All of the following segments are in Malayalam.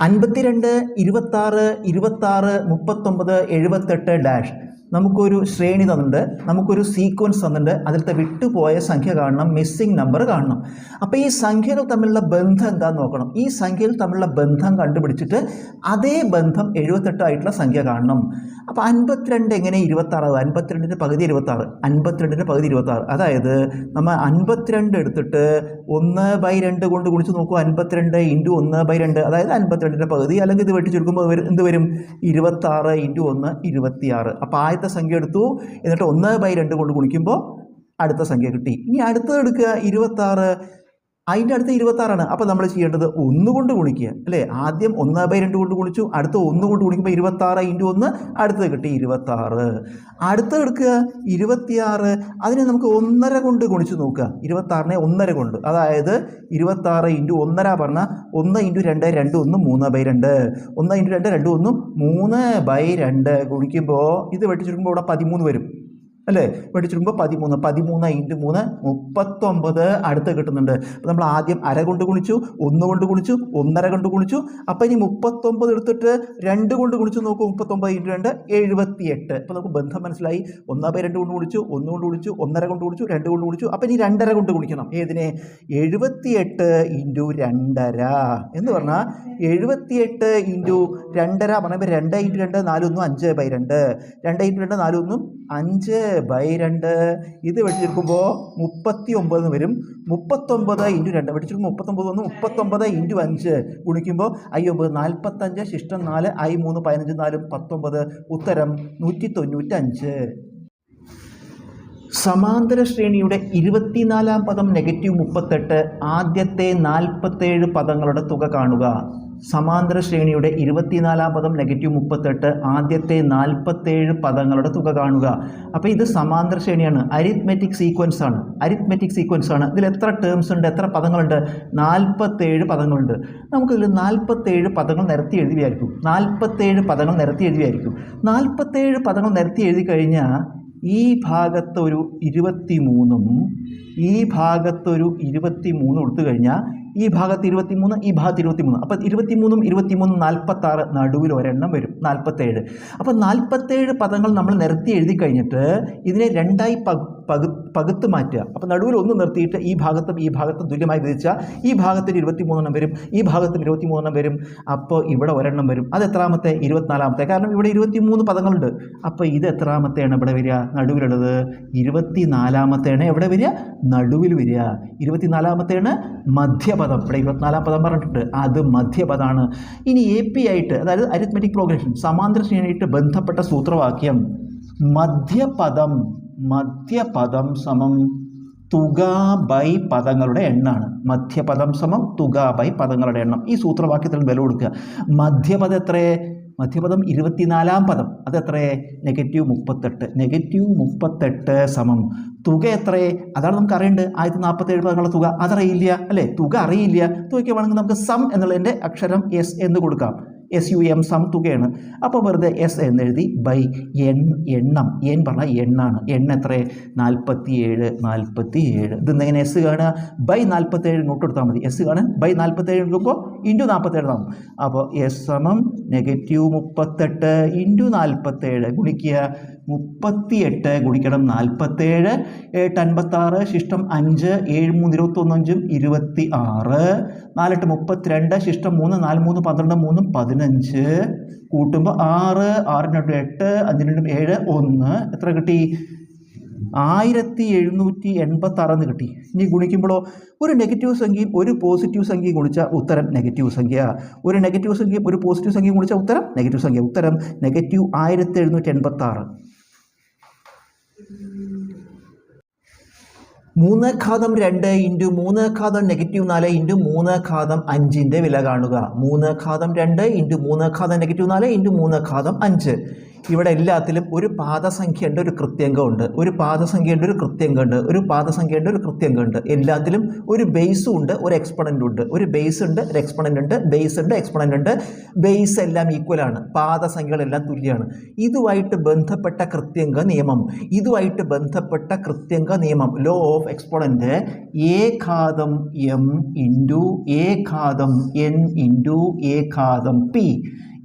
അൻപത്തിരണ്ട് ഇരുപത്താറ് ഇരുപത്താറ് മുപ്പത്തൊമ്പത് എഴുപത്തെട്ട് ഡാഷ്. നമുക്കൊരു ശ്രേണി തന്നിട്ടുണ്ട് നമുക്കൊരു സീക്വൻസ് തന്നിട്ടുണ്ട് അതിലത്തെ വിട്ടുപോയ സംഖ്യ കാണണം മിസ്സിംഗ് നമ്പർ കാണണം. അപ്പോൾ ഈ സംഖ്യകൾ തമ്മിലുള്ള ബന്ധം എന്താണെന്ന് നോക്കണം. ഈ സംഖ്യകൾ തമ്മിലുള്ള ബന്ധം കണ്ടുപിടിച്ചിട്ട് അതേ ബന്ധം എഴുപത്തെട്ടായിട്ടുള്ള സംഖ്യ കാണണം. അപ്പോൾ അൻപത്തിരണ്ട് എങ്ങനെ ഇരുപത്താറ് അൻപത്തിരണ്ടിന്റെ പകുതി ഇരുപത്താറ്. അൻപത്തിരണ്ടിന്റെ പകുതി ഇരുപത്താറ്. അതായത് നമ്മൾ അൻപത്തിരണ്ട് എടുത്തിട്ട് ഒന്ന് ബൈ രണ്ട് കൊണ്ട് ഗുണിച്ച് നോക്കൂ. അൻപത്തിരണ്ട് ഇന്റു ഒന്ന് ബൈ രണ്ട്. അതായത് അൻപത്തിരണ്ടിന്റെ പകുതി. അല്ലെങ്കിൽ ഇത് വെട്ടി ചുരുക്കുമ്പോൾ വരും- എന്ത് വരും? ഇരുപത്താറ് ഇന്റു ഒന്ന് ഇരുപത്തിയാറ്. അപ്പോൾ ആദ്യത്തെ സംഖ്യ എടുത്തു. എന്നിട്ട് ഒന്ന് ബൈ രണ്ട് കൊണ്ട് ഗുണിക്കുമ്പോൾ അടുത്ത സംഖ്യ കിട്ടി. ഇനി അടുത്തത് എടുക്കുക. ഇരുപത്താറ് അതിന്റെ അടുത്ത് ഇരുപത്താറാണ്. അപ്പോൾ നമ്മൾ ചെയ്യേണ്ടത് ഒന്ന് കൊണ്ട് ഗുണിക്കുക. അല്ലേ? ആദ്യം ഒന്ന് ബൈ രണ്ട് കൊണ്ട് ഗുണിച്ചു. അടുത്ത ഒന്ന് കൊണ്ട് ഗുണിക്കുമ്പോൾ ഇരുപത്താറ് ഇന്റു ഒന്ന് അടുത്തത് കിട്ടി ഇരുപത്താറ്. അടുത്ത് എടുക്കുക ഇരുപത്തിയാറ്. അതിനെ നമുക്ക് ഒന്നര കൊണ്ട് ഗുണിച്ച് നോക്കുക. ഇരുപത്താറിനെ ഒന്നര കൊണ്ട്. അതായത് ഇരുപത്താറ് ഇന്റു ഒന്നര പറഞ്ഞാൽ ഒന്ന് ഇന്റു രണ്ട് രണ്ട് ഒന്ന് മൂന്ന് ബൈ രണ്ട്. ഒന്ന് ഇന്റു രണ്ട് രണ്ട് ഒന്ന് മൂന്ന് ബൈ രണ്ട് ഗുണിക്കുമ്പോൾ ഇത് വെട്ടിച്ചുരുക്കുമ്പോൾ ഇവിടെ പതിമൂന്ന് വരും. അല്ലേ? വെട്ടിച്ചുരുക്കുമ്പോൾ പതിമൂന്ന് പതിമൂന്ന് ഇന്റു മൂന്ന് മുപ്പത്തൊമ്പത് അടുത്ത് കിട്ടുന്നുണ്ട്. അപ്പോൾ നമ്മൾ ആദ്യം അര കൊണ്ട് ഗുണിച്ചു ഒന്ന് കൊണ്ട് ഗുണിച്ചു ഒന്നര കൊണ്ട് ഗുണിച്ചു. അപ്പോൾ ഇനി മുപ്പത്തൊമ്പത് എടുത്തിട്ട് രണ്ട് കൊണ്ട് ഗുണിച്ചു നോക്കൂ. മുപ്പത്തൊമ്പത് ഇന്റു രണ്ട് എഴുപത്തിയെട്ട്. അപ്പോൾ നമുക്ക് ബന്ധം മനസ്സിലായി. ഒന്നാ ബൈ രണ്ട് കൊണ്ട് ഗുണിച്ചു ഒന്ന് കൊണ്ട് ഗുണിച്ചു ഒന്നര കൊണ്ട് ഗുണിച്ചു രണ്ട് കൊണ്ട് ഗുണിച്ചു. അപ്പോൾ ഇനി രണ്ടര കൊണ്ട് ഗുണിക്കണം. ഏതിനെ? എഴുപത്തിയെട്ട് ഇന്റു രണ്ടര. എന്ന് പറഞ്ഞാൽ എഴുപത്തിയെട്ട് ഇന്റു രണ്ടര പറയുമ്പോൾ രണ്ട് ഇന്റു രണ്ട് നാലൊന്നും അഞ്ച് ബൈ രണ്ട്. രണ്ട് ഇന്റു രണ്ട് നാലൊന്നും അഞ്ച്. ബൈ രണ്ട്. ഇത് വെട്ടിച്ചെടുക്കുമ്പോൾ മുപ്പത്തി ഒമ്പത് വരും. മുപ്പത്തൊമ്പത് ഇന്റു രണ്ട്. വെട്ടിച്ചെടുക്കുമ്പോൾ മുപ്പത്തൊമ്പത് ഒന്ന് മുപ്പത്തൊമ്പത് ഇന്റു അഞ്ച് ഗുണിക്കുമ്പോൾ ഐ ഒമ്പത് നാൽപ്പത്തഞ്ച് ശിഷ്ടം നാല് ഐ മൂന്ന് പതിനഞ്ച് നാലും പത്തൊമ്പത്. ഉത്തരം നൂറ്റി തൊണ്ണൂറ്റഞ്ച് സമാന്തര ശ്രേണിയുടെ ഇരുപത്തിനാലാം പദം നെഗറ്റീവ് മുപ്പത്തെട്ട്. ആദ്യത്തെ നാൽപ്പത്തേഴ് പദങ്ങളുടെ തുക കാണുക. സമാന്തര ശ്രേണിയുടെ ഇരുപത്തിനാലാം പദം നെഗറ്റീവ് മുപ്പത്തെട്ട് ആദ്യത്തെ നാൽപ്പത്തേഴ് പദങ്ങളുടെ തുക കാണുക. അപ്പോൾ ഇത് സമാന്തര ശ്രേണിയാണ്. അരിത്മെറ്റിക് സീക്വൻസ് ആണ്. അരിത്മെറ്റിക് സീക്വൻസ് ആണ്. ഇതിൽ എത്ര ടേംസ് ഉണ്ട്? എത്ര പദങ്ങളുണ്ട്? നാൽപ്പത്തേഴ് പദങ്ങളുണ്ട്. നമുക്കിതിൽ നാൽപ്പത്തേഴ് പദങ്ങൾ നിരത്തി എഴുതി വിചാരിക്കും. നാൽപ്പത്തേഴ് പദങ്ങൾ നിരത്തി എഴുതി വിചാരിക്കും. നാൽപ്പത്തേഴ് പദങ്ങൾ നിരത്തി എഴുതി കഴിഞ്ഞാൽ ഈ ഭാഗത്തൊരു ഇരുപത്തി മൂന്നും ഈ ഭാഗത്തൊരു ഇരുപത്തി മൂന്നും കൊടുത്തു കഴിഞ്ഞാൽ ഈ ഭാഗത്ത് ഇരുപത്തി മൂന്ന് ഈ ഭാഗത്ത് ഇരുപത്തി മൂന്ന് അപ്പം ഇരുപത്തി മൂന്നും ഇരുപത്തി മൂന്നും നാൽപ്പത്താറ് നടുവിൽ ഒരെണ്ണം വരും. നാൽപ്പത്തേഴ്. അപ്പം നാൽപ്പത്തേഴ് പദങ്ങൾ നമ്മൾ നിരത്തി എഴുതി കഴിഞ്ഞിട്ട് ഇതിനെ രണ്ടായി പകു പകുത്ത് മാറ്റുക. അപ്പോൾ നടുവിൽ ഒന്ന് നിർത്തിയിട്ട് ഈ ഭാഗത്തും ഈ ഭാഗത്തും തുല്യമായി വിധിച്ചാൽ ഈ ഭാഗത്തിന് ഇരുപത്തി മൂന്നെണ്ണം വരും ഈ ഭാഗത്തിന് ഇരുപത്തി മൂന്നെണ്ണം വരും. അപ്പോൾ ഇവിടെ ഒരെണ്ണം വരും. അത് എത്രാമത്തെ? ഇരുപത്തിനാലാമത്തെ. കാരണം ഇവിടെ ഇരുപത്തി മൂന്ന് പദങ്ങളുണ്ട്. അപ്പോൾ ഇത് എത്രാമത്തെയാണ് ഇവിടെ വരിക? നടുവിലുള്ളത് ഇരുപത്തി നാലാമത്തെയാണ് എവിടെ വരിക? നടുവിൽ വരിക. ഇരുപത്തിനാലാമത്തെയാണ് മധ്യപദം. ഇവിടെ ഇരുപത്തിനാലാം പദം പറഞ്ഞിട്ടുണ്ട്. അത് മധ്യപദമാണ് ഇനി എ പി ആയിട്ട് അതായത് അരിത്മെറ്റിക് പ്രോഗ്രഷൻ സമാന്തര ശ്രേണിയായിട്ട് ബന്ധപ്പെട്ട സൂത്രവാക്യം മധ്യപദം. മധ്യപദം സമം തുക ബൈ പദങ്ങളുടെ എണ്ണാണ്. മധ്യപദം സമം തുക ബൈ പദങ്ങളുടെ എണ്ണം. ഈ സൂത്രവാക്യത്തിൽ വില കൊടുക്കുക. മധ്യപദം എത്രയേ മധ്യപദം ഇരുപത്തിനാലാം പദം. അതെത്ര? നെഗറ്റീവ് മുപ്പത്തെട്ട്. നെഗറ്റീവ് മുപ്പത്തെട്ട് സമം തുക എത്രയേ അതാണ് നമുക്ക് അറിയേണ്ടത്. ആയിരത്തി നാൽപ്പത്തേഴ് പദങ്ങളുടെ തുക. അതറിയില്ല. അല്ലേ? തുക അറിയില്ല. തുകയ്ക്ക് വേണമെങ്കിൽ നമുക്ക് സം എന്നുള്ളതിന്റെ അക്ഷരം എസ് എന്ന് കൊടുക്കാം. എസ് യു എം സം തുകയാണ്. അപ്പോൾ വെറുതെ എസ് എന്ന് എഴുതി ബൈ എൺ എണ്ണം. എൻ പറഞ്ഞാൽ എണ്ണാണ്. എണ്ണ എത്ര? നാൽപ്പത്തി ഏഴ് നാൽപ്പത്തി ഏഴ് ഇത് എങ്ങനെ എസ് കാണുക? ബൈ നാൽപ്പത്തേഴ് ഇങ്ങോട്ട് കൊടുത്താൽ മതി. എസ് കാണാൻ ബൈ നാൽപ്പത്തേഴ് എടുക്കുമ്പോൾ ഇന്റു നാൽപ്പത്തേഴ് ആവും. അപ്പോൾ എസ് സമം നെഗറ്റീവ് മുപ്പത്തെട്ട് ഇന്റു നാൽപ്പത്തേഴ് ഗുണിക്കുക. മുപ്പത്തിയെട്ട് ഗുണിക്കണം നാൽപ്പത്തേഴ് എട്ട് അൻപത്താറ് ശിഷ്ടം അഞ്ച് ഏഴ് മൂന്ന് ഇരുപത്തൊന്നഞ്ചും ഇരുപത്തി ആറ് നാലെട്ട് മുപ്പത്തിരണ്ട് ശിഷ്ടം മൂന്ന് നാല് മൂന്ന് പന്ത്രണ്ട് മൂന്നും പതിനഞ്ച്. കൂട്ടുമ്പോൾ ആറ് ആറിന് രണ്ടും എട്ട് അഞ്ചിന് രണ്ടും ഏഴ് ഒന്ന്. എത്ര കിട്ടി? ആയിരത്തി എഴുന്നൂറ്റി എൺപത്തി ആറെന്ന് കിട്ടി. ഇനി ഗുണിക്കുമ്പോഴോ ഒരു നെഗറ്റീവ് സംഖ്യയും ഒരു പോസിറ്റീവ് സംഖ്യയും ഗുണിച്ച ഉത്തരം നെഗറ്റീവ് സംഖ്യ. ഒരു നെഗറ്റീവ് സംഖ്യയും ഒരു പോസിറ്റീവ് സംഖ്യയും ഗുണിച്ച ഉത്തരം നെഗറ്റീവ് സംഖ്യ. ഉത്തരം നെഗറ്റീവ് ആയിരത്തി എഴുന്നൂറ്റി എൺപത്തി മൂന്ന് ഘാതം രണ്ട് ഇന്റു മൂന്ന് ഘാതം നെഗറ്റീവ് നാല് ഇന്റു മൂന്ന് ഘാതം അഞ്ചിന്റെ വില കാണുക. മൂന്ന് ഘാതം രണ്ട് ഇന്റു മൂന്ന് ഘാതം നെഗറ്റീവ് നാല് ഇന്റു മൂന്ന് ഘാതം അഞ്ച്. ഇവിടെ എല്ലാത്തിലും ഒരു പാദസംഖ്യയുണ്ട് ഒരു കൃത്യംഗമുണ്ട് ഒരു പാദസംഖ്യയുണ്ട് ഒരു കൃത്യംഗമുണ്ട് ഒരു പാദസംഖ്യയുണ്ട് ഒരു കൃത്യംഗമുണ്ട് എല്ലാത്തിലും ഒരു ബേസും ഉണ്ട് ഒരു എക്സ്പണന്റ് ഉണ്ട്. ഒരു ബേസ് ഉണ്ട് ഒരു എക്സ്പണന്റ് ഉണ്ട്. ബേസ് ഉണ്ട് എക്സ്പണന്റ് ഉണ്ട്. ബേസ് എല്ലാം ഈക്വൽ ആണ്. പാദസംഖ്യകളെല്ലാം തുല്യമാണ്. ഇതുമായിട്ട് ബന്ധപ്പെട്ട കൃത്യംഗ നിയമം. ഇതുമായിട്ട് ബന്ധപ്പെട്ട കൃത്യംഗ നിയമം. ലോ ഓഫ് എക്സ്പൊണന്റ് എ ഘാതം എം ഇന്റു എ ഘാതം എൻ ഇന്റു എ ഘാതം പി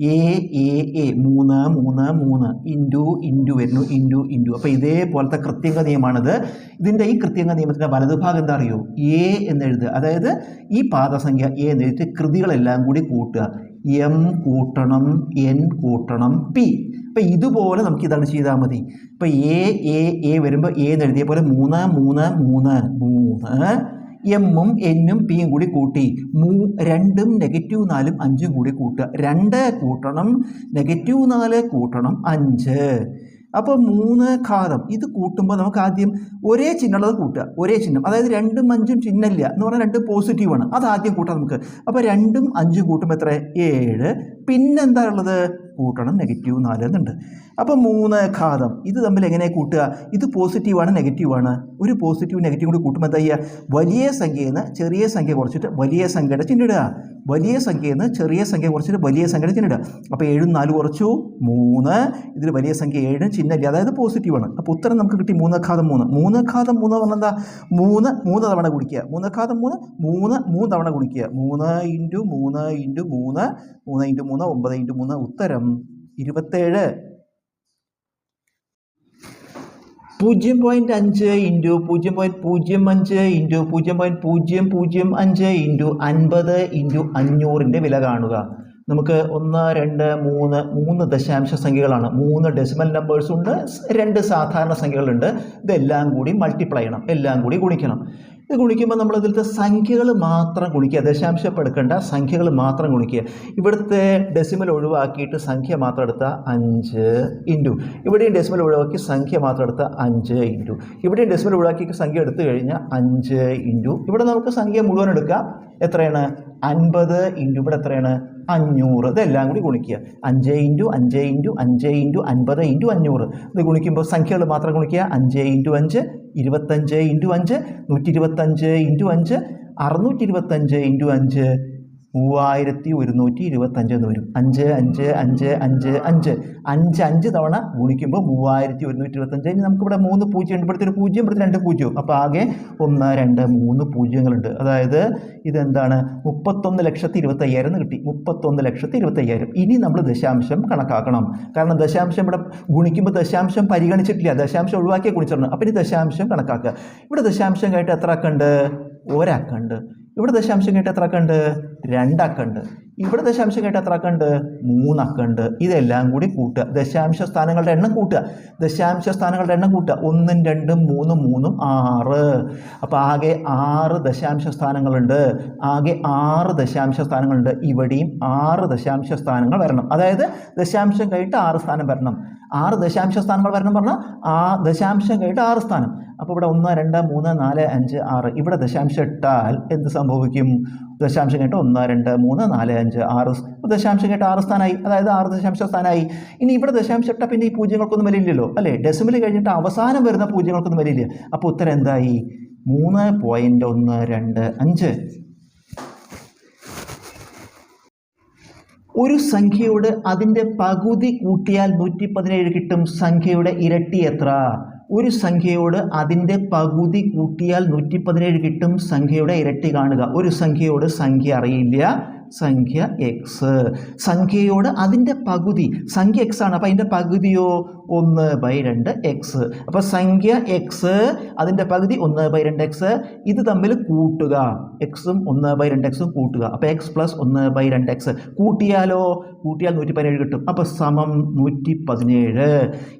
എ എ എ മൂന്ന് മൂന്ന് മൂന്ന്. ഇന്റു ഇന്റു വരുന്നു ഇന്റു ഇന്റു. അപ്പോൾ ഇതേപോലത്തെ കൃത്യങ്ക നിയമമാണിത് ഇതിന്റെ ഈ കൃത്യങ്ക നിയമത്തിന്റെ വലതുഭാഗം എന്താ അറിയോ? എ എന്ന് എഴുതുക. അതായത് ഈ പാദസംഖ്യ എ എന്ന് എഴുതിയിട്ട് കൃതികളെല്ലാം കൂടി കൂട്ടുക. എം കൂട്ടണം എൻ കൂട്ടണം പി അപ്പം ഇതുപോലെ നമുക്ക് ഇതാണ് ചെയ്താൽ മതി. ഇപ്പം എ എ എ വരുമ്പോൾ എ എന്ന് എഴുതിയ പോലെ മൂന്ന് മൂന്ന് മൂന്ന് മൂന്ന്. എമ്മും എന്നും പിയും കൂടി കൂട്ടി മൂ രണ്ടും നെഗറ്റീവ് നാലും അഞ്ചും കൂടി കൂട്ടുക. രണ്ട് കൂട്ടണം നെഗറ്റീവ് നാല് കൂട്ടണം അഞ്ച്. അപ്പോൾ മൂന്ന് ഘാതം. ഇത് കൂട്ടുമ്പോൾ നമുക്ക് ആദ്യം ഒരേ ചിഹ്നമുള്ളത് കൂട്ടുക. ഒരേ ചിഹ്നം. അതായത് രണ്ടും അഞ്ചും ചിഹ്നമില്ല എന്ന് പറഞ്ഞാൽ രണ്ട് പോസിറ്റീവാണ് അത് ആദ്യം കൂട്ടാം നമുക്ക്. അപ്പോൾ രണ്ടും അഞ്ചും കൂട്ടുമ്പോൾ എത്ര ഏഴ്. പിന്നെന്താ ഉള്ളത്? കൂട്ടണം നെഗറ്റീവ് നാല് എന്നുണ്ട്. അപ്പോൾ മൂന്ന് ഘാതം. ഇത് തമ്മിൽ എങ്ങനെ കൂട്ടുക? ഇത് പോസിറ്റീവാണ് നെഗറ്റീവാണ് ഒരു പോസിറ്റീവ് നെഗറ്റീവ് കൂടി കൂട്ടുമ്പോൾ എന്താ വലിയ സംഖ്യയിൽ നിന്ന് ചെറിയ സംഖ്യ കുറച്ചിട്ട് വലിയ സംഖ്യയുടെ ചിഹ്നിടുക വലിയ സംഖ്യയിൽ നിന്ന് ചെറിയ സംഖ്യ കുറച്ചിട്ട് വലിയ സംഖ്യയുടെ ചിഹ്നിടുക അപ്പോൾ ഏഴും നാല് കുറച്ചു മൂന്ന്. ഇതിൽ വലിയ സംഖ്യ ഏഴും ചിഹ്നമില്ല അതായത് പോസിറ്റീവാണ് അപ്പോൾ ഉത്തരം നമുക്ക് കിട്ടി മൂന്ന് ഘാതം മൂന്ന്. മൂന്ന് ഘാതം മൂന്ന് പറഞ്ഞാൽ എന്താ? മൂന്ന് മൂന്ന് തവണ കുടിക്കുക മൂന്ന് ഘാതം മൂന്ന് മൂന്ന് മൂന്ന് തവണ കുടിക്കുക മൂന്ന് ഇന്റു മൂന്ന് ഇന്റു മൂന്ന് മൂന്ന് ഇന്റു മൂന്ന് ഒമ്പത് ഇന്റു മൂന്ന്. ഉത്തരം ഇരുപത്തേഴ്. പൂജ്യം പോയിന്റ് അഞ്ച് ഇന്റു പൂജ്യം പോയിന്റ് പൂജ്യം അഞ്ച് ഇന്റു പൂജ്യം പോയിന്റ് പൂജ്യം പൂജ്യം അഞ്ച് ഇന്റു അൻപത് ഇന്റു അഞ്ഞൂറിന്റെ വില കാണുക. നമുക്ക് ഒന്ന് രണ്ട് മൂന്ന് മൂന്ന് ദശാംശ സംഖ്യകളാണ്. മൂന്ന് ഡെസിമൽ നമ്പേഴ്സ് ഉണ്ട് രണ്ട് സാധാരണ സംഖ്യകളുണ്ട്. ഇതെല്ലാം കൂടി മൾട്ടിപ്ലൈ ചെയ്യണം. എല്ലാം കൂടി ഗുണിക്കണം. ഇത് ഗുണിക്കുമ്പോൾ നമ്മൾ ഇതിലത്തെ സംഖ്യകൾ മാത്രം ഗുണിക്കുക ദശാംശം എടുക്കേണ്ട സംഖ്യകൾ മാത്രം ഗുണിക്കുക ഇവിടുത്തെ ഡെസിമൽ ഒഴിവാക്കിയിട്ട് സംഖ്യ മാത്രം എടുത്ത അഞ്ച് ഇന്റു ഇവിടെയും ഡെസിമൽ ഒഴിവാക്കി സംഖ്യ മാത്രം എടുത്ത അഞ്ച് ഇന്റു ഇവിടെയും ഡെസിമൽ ഒഴിവാക്കി സംഖ്യ എടുത്തു കഴിഞ്ഞാൽ അഞ്ച് ഇന്റു ഇവിടെ നമുക്ക് സംഖ്യ മുഴുവൻ എടുക്കാം. എത്രയാണ്? അൻപത് ഇന്റു ഇവിടെ എത്രയാണ്? അഞ്ഞൂറ്. ഇതെല്ലാം കൂടി ഗുണിക്കുക. അഞ്ച് ഇന്റു അഞ്ച് ഇന്റു അഞ്ച് ഇന്റു അൻപത് ഇന്റു അഞ്ഞൂറ്. ഇത് ഗുണിക്കുമ്പോൾ സംഖ്യകൾ മാത്രം ഗുണിക്കുക. അഞ്ച് ഇന്റു അഞ്ച് ഇരുപത്തഞ്ച് ഇന്റു അഞ്ച് നൂറ്റി ഇരുപത്തഞ്ച് ഇന്റു അഞ്ച് അറുന്നൂറ്റി ഇരുപത്തഞ്ച് ഇന്റു അഞ്ച് മൂവായിരത്തി ഒരുന്നൂറ്റി ഇരുപത്തഞ്ച് എന്ന് വരും. അഞ്ച് അഞ്ച് അഞ്ച് അഞ്ച് അഞ്ച്. അഞ്ച് അഞ്ച് തവണ ഗുണിക്കുമ്പോൾ മൂവായിരത്തി ഒരുന്നൂറ്റി ഇരുപത്തഞ്ച് ഇനി നമുക്കിവിടെ മൂന്ന് പൂജ്യം ഉണ്ട്. ഇവിടുത്തെ ഒരു പൂജ്യം ഇവിടുത്തെ രണ്ട് പൂജ്യവും അപ്പോൾ ആകെ ഒന്ന് രണ്ട് മൂന്ന് പൂജ്യങ്ങളുണ്ട്. അതായത് ഇതെന്താണ്? മുപ്പത്തൊന്ന് ലക്ഷത്തി ഇരുപത്തയ്യായിരം എന്ന് കിട്ടി. മുപ്പത്തൊന്ന് ലക്ഷത്തി ഇരുപത്തയ്യായിരം. ഇനി നമ്മൾ ദശാംശം കണക്കാക്കണം. കാരണം ദശാംശം ഇവിടെ ഗുണിക്കുമ്പോൾ ദശാംശം പരിഗണിച്ചിട്ടില്ല. ദശാംശം ഒഴിവാക്കിയേ ഗുണിച്ചിട്ടുണ്ട് അപ്പോൾ ഇനി ദശാംശം കണക്കാക്കുക. ഇവിടെ ദശാംശം കഴിഞ്ഞിട്ട് എത്ര അക്കണ്ട്? ഒരക്കണ്ട്. ഇവിടെ ദശാംശം കേട്ട് എത്ര അക്കണ്ട്? രണ്ടക്കണ്ട്. ഇവിടെ ദശാംശം കേട്ട് എത്ര അക്കണ്ട്? മൂന്നക്കണ്ട്. ഇതെല്ലാം കൂടി കൂട്ടുക. ദശാംശ സ്ഥാനങ്ങളുടെ എണ്ണം കൂട്ടുക. ദശാംശ സ്ഥാനങ്ങളുടെ എണ്ണം കൂട്ടുക. ഒന്നും രണ്ടും മൂന്നും മൂന്നും ആറ്. അപ്പോൾ ആകെ ആറ് ദശാംശ സ്ഥാനങ്ങളുണ്ട്. ആകെ ആറ് ദശാംശ സ്ഥാനങ്ങളുണ്ട്. ഇവിടെയും ആറ് ദശാംശ സ്ഥാനങ്ങൾ വരണം. അതായത് ദശാംശം കഴിഞ്ഞിട്ട് ആറ് സ്ഥാനം വരണം. ആറ് ദശാംശ സ്ഥാനങ്ങൾ വരണം പറഞ്ഞാൽ ആ ദശാംശം കഴിഞ്ഞിട്ട് ആറ് സ്ഥാനം. അപ്പോൾ ഇവിടെ ഒന്ന് രണ്ട് മൂന്ന് നാല് അഞ്ച് ആറ്. ഇവിടെ ദശാംശം ഇട്ടാൽ എന്ത് സംഭവിക്കും? ദശാംശം കേട്ട് ഒന്ന് രണ്ട് മൂന്ന് നാല് അഞ്ച് ആറ്. ദശാംശം കേട്ട് ആറ് സ്ഥാനമായി. അതായത് ആറ് ദശാംശ സ്ഥാനമായി. ഇനി ഇവിടെ ദശാംശം ഇട്ടാൽ പിന്നെ ഈ പൂജ്യങ്ങൾക്കൊന്നും വിലയില്ലല്ലോ അല്ലേ? ഡെസിമൽ കഴിഞ്ഞിട്ട് അവസാനം വരുന്ന പൂജ്യങ്ങൾക്കൊന്നും വിലയില്ല. അപ്പോൾ ഉത്തരം എന്തായി? മൂന്ന് പോയിന്റ് ഒന്ന് രണ്ട് അഞ്ച്. ഒരു സംഖ്യയോട് അതിന്റെ പകുതി കൂട്ടിയാൽ നൂറ്റി പതിനേഴ് കിട്ടും. സംഖ്യയുടെ ഇരട്ടി എത്ര? ഒരു സംഖ്യയോട് അതിന്റെ പകുതി കൂട്ടിയാൽ നൂറ്റി പതിനേഴ് കിട്ടും സംഖ്യയുടെ ഇരട്ടി കാണുക. ഒരു സംഖ്യയോട് സംഖ്യ അറിയില്ല. സംഖ്യ എക്സ് സംഖ്യയോട് അതിന്റെ പകുതി സംഖ്യ എക്സ് ആണ്. അപ്പോൾ അതിന്റെ പകുതിയോ ഒന്ന് ബൈ രണ്ട് എക്സ് അപ്പോൾ സംഖ്യ എക്സ് അതിന്റെ പകുതി ഒന്ന് ബൈ രണ്ട് എക്സ് ഇത് തമ്മിൽ കൂട്ടുക. എക്സും ഒന്ന് ബൈ രണ്ട് എക്സും കൂട്ടുക. അപ്പോൾ എക്സ് പ്ലസ് ഒന്ന് ബൈ രണ്ട് എക്സ് കൂട്ടിയാലോ? കൂട്ടിയാൽ നൂറ്റി പതിനേഴ് കിട്ടും. അപ്പോൾ സമം നൂറ്റി പതിനേഴ്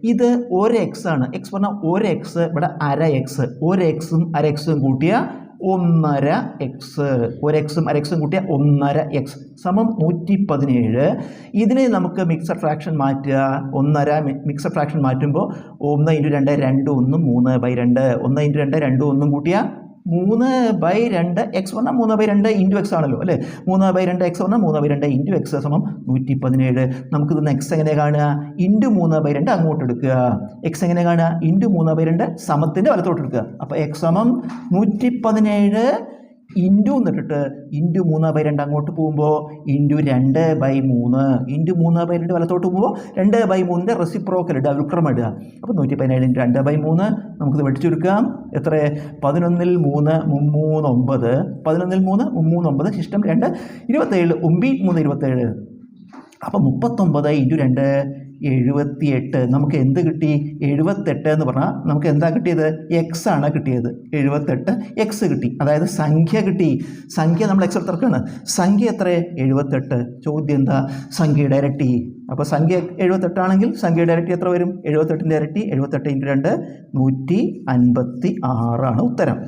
ഇത് ഒരു എക്സ് ആണ്. എക്സ് പറഞ്ഞാൽ ഒരു എക്സ് ഇവിടെ അര എക്സ് ഒരു എക്സും അര എക്സും കൂട്ടിയാൽ ഒന്നര എക്സ് ഒരു എക്സും അര എക്സും കൂട്ടിയ ഒന്നര എക്സ് സമം നൂറ്റി പതിനേഴ് ഇതിനെ നമുക്ക് മിക്സഡ് ഫ്രാക്ഷൻ മാറ്റുക. ഒന്നര മിക്സഡ് ഫ്രാക്ഷൻ മാറ്റുമ്പോൾ ഒന്ന് ഇന്റു രണ്ട് രണ്ട് ഒന്നും മൂന്ന് ബൈ രണ്ട്. ഒന്ന് ഇന്റു രണ്ട് രണ്ട് ഒന്നും കൂട്ടിയ മൂന്ന് ബൈ രണ്ട് എക്സ് പറഞ്ഞാൽ മൂന്ന് ബൈ രണ്ട് ഇന്റു എക്സ് ആണല്ലോ അല്ലേ? മൂന്ന് ബൈ രണ്ട് എക്സ് പറഞ്ഞാൽ മൂന്ന് ബൈ രണ്ട് ഇന്റു എക്സ് സമം നൂറ്റി പതിനേഴ് നമുക്കിത് എക്സ് എങ്ങനെ കാണുക? ഇന്റു മൂന്ന് ബൈ രണ്ട് അങ്ങോട്ട് എടുക്കുക. എക്സ് എങ്ങനെ കാണുക? ഇന്റു മൂന്ന് ബൈ രണ്ട് സമത്തിന്റെ വലത്തോട്ട് എടുക്കുക. അപ്പോൾ എക്സ് സമം നൂറ്റി പതിനേഴ് ഇന്റു എന്നിട്ടിട്ട് ഇന്റു മൂന്ന് ബൈ രണ്ട് അങ്ങോട്ട് പോകുമ്പോൾ ഇന്റു രണ്ട് ബൈ മൂന്ന്. ഇന്റു മൂന്ന് ബൈ രണ്ട് വലത്തോട്ട് പോകുമ്പോൾ രണ്ട് ബൈ മൂന്നിന്റെ റെസിപ്രോക്കൽ ഇടുക വിക്രമം ഇടുക. അപ്പോൾ നൂറ്റി പതിനേഴ് ഇന്റു രണ്ട് ബൈ മൂന്ന് നമുക്കിത് വെട്ടിച്ചെടുക്കാം എത്ര? പതിനൊന്നിൽ മൂന്ന് മുമ്മൂന്ന് ഒമ്പത്. പതിനൊന്നിൽ മൂന്ന് മുമ്മൂന്ന് ഒമ്പത് ശിഷ്ടം രണ്ട് ഇരുപത്തേഴ് ഒമ്പി മൂന്ന് ഇരുപത്തേഴ്. അപ്പോൾ മുപ്പത്തൊമ്പത് ഇന്റു രണ്ട് എഴുപത്തിയെട്ട്. നമുക്ക് എന്ത് കിട്ടി? എഴുപത്തെട്ട് എന്ന് പറഞ്ഞാൽ നമുക്ക് എന്താ കിട്ടിയത്? എക്സ് ആണ് കിട്ടിയത്. എഴുപത്തെട്ട് എക്സ് കിട്ടി. അതായത് സംഖ്യ കിട്ടി. സംഖ്യ നമ്മൾ എക്സ് എടുത്തിറക്കാണ്. സംഖ്യ എത്ര? എഴുപത്തെട്ട്. ചോദ്യം എന്താ? സംഖ്യയുടെ ഇരട്ടി അപ്പോൾ സംഖ്യ എഴുപത്തെട്ടാണെങ്കിൽ സംഖ്യയുടെ ഇരട്ടി എത്ര വരും? എഴുപത്തെട്ടിന്റെ ഇരട്ടി എഴുപത്തെട്ട് ഇന്റു രണ്ട് നൂറ്റി അൻപത്തി ആറാണ് ഉത്തരം.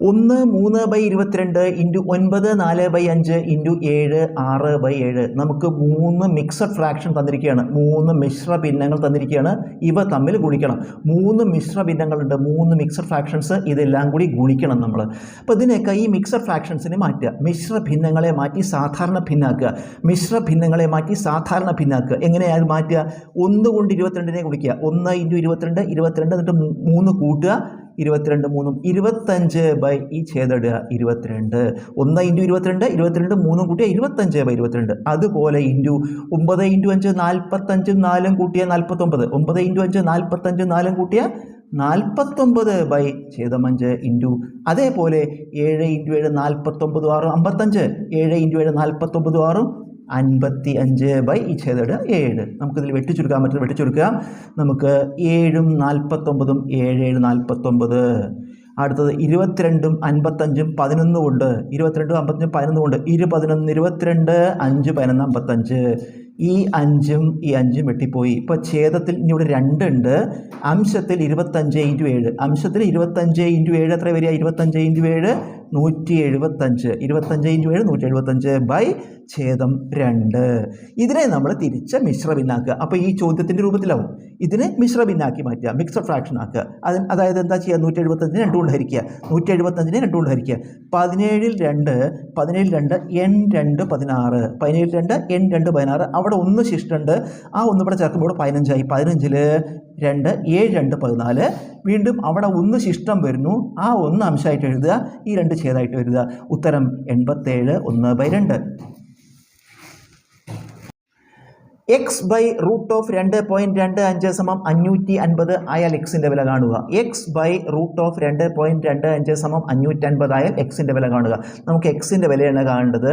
ഒന്ന് മൂന്ന് ബൈ ഇരുപത്തിരണ്ട് ഇന്റു ഒൻപത് നാല് ബൈ അഞ്ച് ഇന്റു ഏഴ് ആറ് ബൈ ഏഴ്. നമുക്ക് മൂന്ന് മിക്സഡ് ഫ്രാക്ഷൻ തന്നിരിക്കുകയാണ്. മൂന്ന് മിശ്ര ഭിന്നങ്ങൾ തന്നിരിക്കുകയാണ്. ഇവ തമ്മിൽ ഗുണിക്കണം. മൂന്ന് മിശ്ര ഭിന്നങ്ങളുണ്ട്. മൂന്ന് മിക്സഡ് ഫ്രാക്ഷൻസ് ഇതെല്ലാം കൂടി ഗുണിക്കണം നമ്മൾ അപ്പോൾ ഇതിനൊക്കെ ഈ മിക്സഡ് ഫ്രാക്ഷൻസിനെ മാറ്റുക. മിശ്ര ഭിന്നങ്ങളെ മാറ്റി സാധാരണ ഭിന്നാക്കുക. മിശ്ര ഭിന്നങ്ങളെ മാറ്റി സാധാരണ ഭിന്നാക്കുക. എങ്ങനെയാണ് മാറ്റുക? ഒന്ന് കൊണ്ട് ഇരുപത്തിരണ്ടിനെ ഗുണിക്കുക. ഒന്ന് ഇന്റു ഇരുപത്തിരണ്ട് ഇരുപത്തിരണ്ട് എന്നിട്ട് മൂന്ന് കൂട്ടുക. ഇരുപത്തിരണ്ട് മൂന്നും ഇരുപത്തഞ്ച് ബൈ ഈ ഛേദിടുക ഇരുപത്തിരണ്ട്. ഒന്ന് ഇന്റു ഇരുപത്തിരണ്ട് ഇരുപത്തിരണ്ട് മൂന്നും കൂട്ടിയ ഇരുപത്തഞ്ച് ബൈ ഇരുപത്തിരണ്ട്. അതുപോലെ ഇന്റു ഒമ്പത് ഇന്റു അഞ്ച് നാൽപ്പത്തഞ്ചും നാലും കൂട്ടിയ നാൽപ്പത്തൊമ്പത് ഒമ്പത് ഇന്റു അഞ്ച് നാൽപ്പത്തഞ്ചും നാലും കൂട്ടിയ നാൽപ്പത്തൊമ്പത് ബൈ ഛേദമഞ്ച് ഇന്റു അതേപോലെ ഏഴ് ഇന്റു ഏഴ് നാൽപ്പത്തൊമ്പത് ആറും അമ്പത്തഞ്ച്. ഏഴ് ഇന്റു ഏഴ് നാൽപ്പത്തൊമ്പത് ആറും അൻപത്തി അഞ്ച് ബൈ ഈ ഛേദയുടെ ഏഴ്. നമുക്കിതിൽ വെട്ടിച്ചുരുക്കാൻ പറ്റുന്നത് വെട്ടിച്ചുരുക്കുക. നമുക്ക് ഏഴും നാൽപ്പത്തൊമ്പതും ഏഴ് ഏഴ് നാൽപ്പത്തൊമ്പത്. അടുത്തത് ഇരുപത്തിരണ്ടും അൻപത്തഞ്ചും പതിനൊന്നും ഉണ്ട്. ഇരുപത്തിരണ്ടും അമ്പത്തഞ്ചും പതിനൊന്നും ഉണ്ട്. ഇരു പതിനൊന്ന് ഇരുപത്തിരണ്ട് അഞ്ച് പതിനൊന്ന് അമ്പത്തഞ്ച് ഈ അഞ്ചും ഈ അഞ്ചും വെട്ടിപ്പോയി. ഇപ്പോൾ ഛേദത്തിൽ ഇനി ഇവിടെ രണ്ടുണ്ട് അംശത്തിൽ ഇരുപത്തഞ്ച് ഇന്റു ഏഴ്. അംശത്തിൽ ഇരുപത്തഞ്ച് ഇന്റു ഏഴ് എത്ര വരിക? ഇരുപത്തഞ്ച് ഇന്റു ഏഴ് നൂറ്റി എഴുപത്തഞ്ച്. ഇരുപത്തഞ്ച് ഇന്റു ഏഴ് നൂറ്റി എഴുപത്തഞ്ച് ബൈ ഛേദം രണ്ട്. ഇതിനെ നമ്മൾ തിരിച്ച് മിശ്ര ഭിന്നാക്കുക അപ്പോൾ ഈ ചോദ്യത്തിന്റെ രൂപത്തിലാവും. ഇതിനെ മിശ്ര ഭിന്നാക്കി മാറ്റുക മിക്സഡ് ഫ്രാക്ഷൻ ആക്കുക. അത് അതായത് എന്താ ചെയ്യുക? നൂറ്റി എഴുപത്തഞ്ചിനെ രണ്ട് കൊണ്ട് ഹരിക്കുക. നൂറ്റി എഴുപത്തഞ്ചിനെ രണ്ട് കൊണ്ട് ഹരിക്കുക. പതിനേഴിൽ രണ്ട് പതിനേഴിൽ രണ്ട് എൺ രണ്ട് പതിനാറ്. പതിനേഴിൽ രണ്ട് എൺ രണ്ട് പതിനാറ്. അവിടെ ഒന്ന് ശിഷ്ടമുണ്ട്. ആ ഒന്ന് ഇവിടെ ചേർക്കുമ്പോൾ പതിനഞ്ചായി. പതിനഞ്ചിൽ രണ്ട് ഏഴ് രണ്ട് പതിനാല്. വീണ്ടും അവിടെ ഒന്ന് ശിഷ്ടം വരുന്നു. ആ ഒന്ന് അംശമായിട്ട് എഴുതുക. ഈ രണ്ട് ഛേദമായിട്ട് എഴുതുക ഉത്തരം എൺപത്തേഴ് ഒന്ന് ബൈ രണ്ട്. എക്സ് ബൈ റൂട്ട് ഓഫ് രണ്ട് പോയിന്റ് രണ്ട് അഞ്ച് സമം അഞ്ഞൂറ്റി അൻപത് ആയാൽ എക്സിന്റെ വില കാണുക. എക്സ് ബൈ റൂട്ട് ഓഫ് രണ്ട് പോയിന്റ് രണ്ട് അഞ്ച് സമം അഞ്ഞൂറ്റി അൻപത് ആയാൽ എക്സിന്റെ വില കാണുക. നമുക്ക് എക്സിന്റെ വിലയാണ് കാണേണ്ടത്.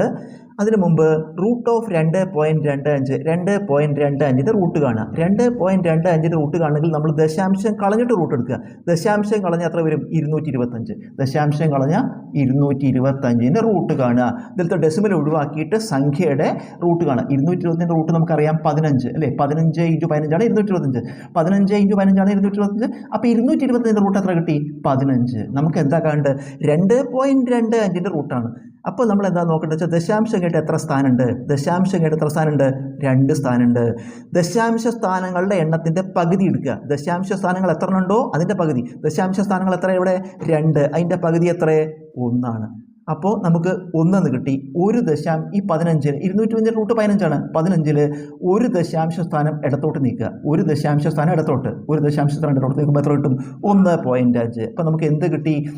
അതിനു മുമ്പ് റൂട്ട് ഓഫ് രണ്ട് പോയിന്റ് രണ്ട് അഞ്ച് രണ്ട് പോയിന്റ് രണ്ട് അഞ്ചിന്റെ റൂട്ട് കാണുക. രണ്ട് പോയിന്റ് രണ്ട് അഞ്ചിന്റെ റൂട്ട് കാണണമെങ്കിൽ നമ്മൾ ദശാംശം കളഞ്ഞിട്ട് റൂട്ട് എടുക്കുക. ദശാംശം കളഞ്ഞാൽ എത്ര വരും? ഇരുന്നൂറ്റി ഇരുപത്തഞ്ച് ദശാംശം കളഞ്ഞ ഇരുന്നൂറ്റി ഇരുപത്തഞ്ചിന്റെ റൂട്ട് കാണുക. ഇതിലത്തെ ഡെസിമൽ ഒഴിവാക്കിയിട്ട് സംഖ്യയുടെ റൂട്ട് കാണുക. ഇരുന്നൂറ്റി ഇരുപത്തിന്റെ റൂട്ട് നമുക്കറിയാം പതിനഞ്ച് അല്ലേ? പതിനഞ്ച് ഇന്റു പതിനഞ്ചാണ് ഇരുന്നൂറ്റി ഇരുപത്തഞ്ച് പതിനഞ്ച് ഇന്റു പതിനഞ്ചാണ് ഇരുന്നൂറ്റി ഇരുപത്തഞ്ച് അപ്പോൾ ഇരുന്നൂറ്റി ഇരുപത്തഞ്ചിന്റെ റൂട്ട് എത്ര കിട്ടി? പതിനഞ്ച്. നമുക്ക് എന്താ കാണേണ്ടത്? രണ്ട് പോയിന്റ് രണ്ട് അഞ്ചിന്റെ റൂട്ടാണ്. അപ്പോൾ നമ്മൾ എന്താ നോക്കേണ്ടത്? വെച്ചാൽ ദശാംശം കേട്ട് എത്ര സ്ഥാനമുണ്ട്? ദശാംശം കേട്ട് എത്ര സ്ഥാനമുണ്ട്? രണ്ട് സ്ഥാനമുണ്ട്. ദശാംശ സ്ഥാനങ്ങളുടെ എണ്ണത്തിന്റെ പകുതി എടുക്കുക. ദശാംശ സ്ഥാനങ്ങൾ എത്ര ഉണ്ടോ അതിന്റെ പകുതി. ദശാംശ സ്ഥാനങ്ങൾ എത്ര ഇവിടെ? രണ്ട്. അതിന്റെ പകുതി എത്ര? ഒന്നാണ്. അപ്പോൾ നമുക്ക് ഒന്നെന്ന് കിട്ടി. ഒരു ദശാം ഈ പതിനഞ്ചിൽ ഇരുന്നൂറ്റി അഞ്ചിൽ റൂട്ട് പതിനഞ്ചാണ്. പതിനഞ്ചിൽ ഒരു ദശാംശ സ്ഥാനം ഇടത്തോട്ട് നീക്കുക. ഒരു ദശാംശ സ്ഥാനം ഇടത്തോട്ട്. ഒരു ദശാംശ സ്ഥാനം ഇടത്തോട്ട് നീക്കുമ്പോൾ എത്ര കിട്ടും? ഒന്ന് പോയിന്റ് അഞ്ച്. അപ്പോൾ നമുക്ക് എന്ത് കിട്ടി?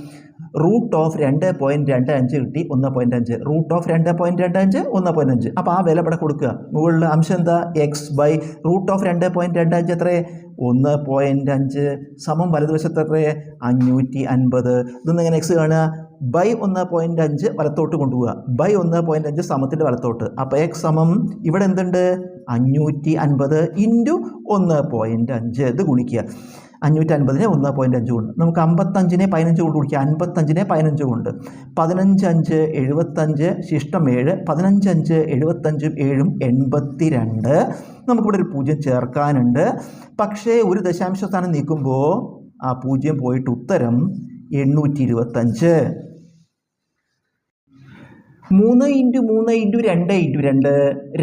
റൂട്ട് ഓഫ് രണ്ട് പോയിന്റ് രണ്ട് അഞ്ച് കിട്ടി ഒന്ന് പോയിന്റ് അഞ്ച്. റൂട്ട് ഓഫ് രണ്ട് പോയിന്റ് രണ്ട് അഞ്ച് ഒന്ന് പോയിന്റ് അഞ്ച്. അപ്പോൾ ആ വില ഇവിടെ കൊടുക്കുക. മുകളിൽ അംശം എന്താ? എക്സ് ബൈ റൂട്ട് ഓഫ് രണ്ട് പോയിന്റ് രണ്ട് അഞ്ച് എത്രയേ ഒന്ന് പോയിന്റ് അഞ്ച്. സമം വലതുവശത്ത് എത്രയേ അഞ്ഞൂറ്റി അൻപത്. ഇതൊന്നും എങ്ങനെ എക്സ് കാണുക. ബൈ ഒന്ന് പോയിന്റ് അഞ്ച് വലത്തോട്ട് കൊണ്ടുപോവുക. ബൈ ഒന്ന് പോയിന്റ് അഞ്ച് സമത്തിന്റെ വലത്തോട്ട്. അപ്പോൾ എക്സ് സമം ഇവിടെ എന്തുണ്ട്? അഞ്ഞൂറ്റി അൻപത് ഇന്റു ഒന്ന് പോയിന്റ് അഞ്ച്. ഇത് ഗുണിക്കുക. അഞ്ഞൂറ്റി അൻപതിനെ ഒന്ന് പോയിന്റ് അഞ്ച് കൊണ്ട്. നമുക്ക് അമ്പത്തഞ്ചിനെ പതിനഞ്ച് കൊണ്ട് കുടിക്കുക അൻപത്തഞ്ചിനെ പതിനഞ്ച് കൊണ്ട്. പതിനഞ്ച് അഞ്ച് എഴുപത്തഞ്ച് ശിഷ്ടം ഏഴ് പതിനഞ്ച് അഞ്ച് എഴുപത്തഞ്ചും ഏഴും എൺപത്തി രണ്ട് നമുക്കിവിടെ ഒരു പൂജ്യം ചേർക്കാനുണ്ട്. പക്ഷേ ഒരു ദശാംശ സ്ഥാനം നീക്കുമ്പോൾ ആ പൂജ്യം പോയിട്ട് ഉത്തരം എണ്ണൂറ്റി ഇരുപത്തഞ്ച് മൂന്ന് ഇന്റു മൂന്ന് ഇന്റു രണ്ട് ഇന്റു രണ്ട്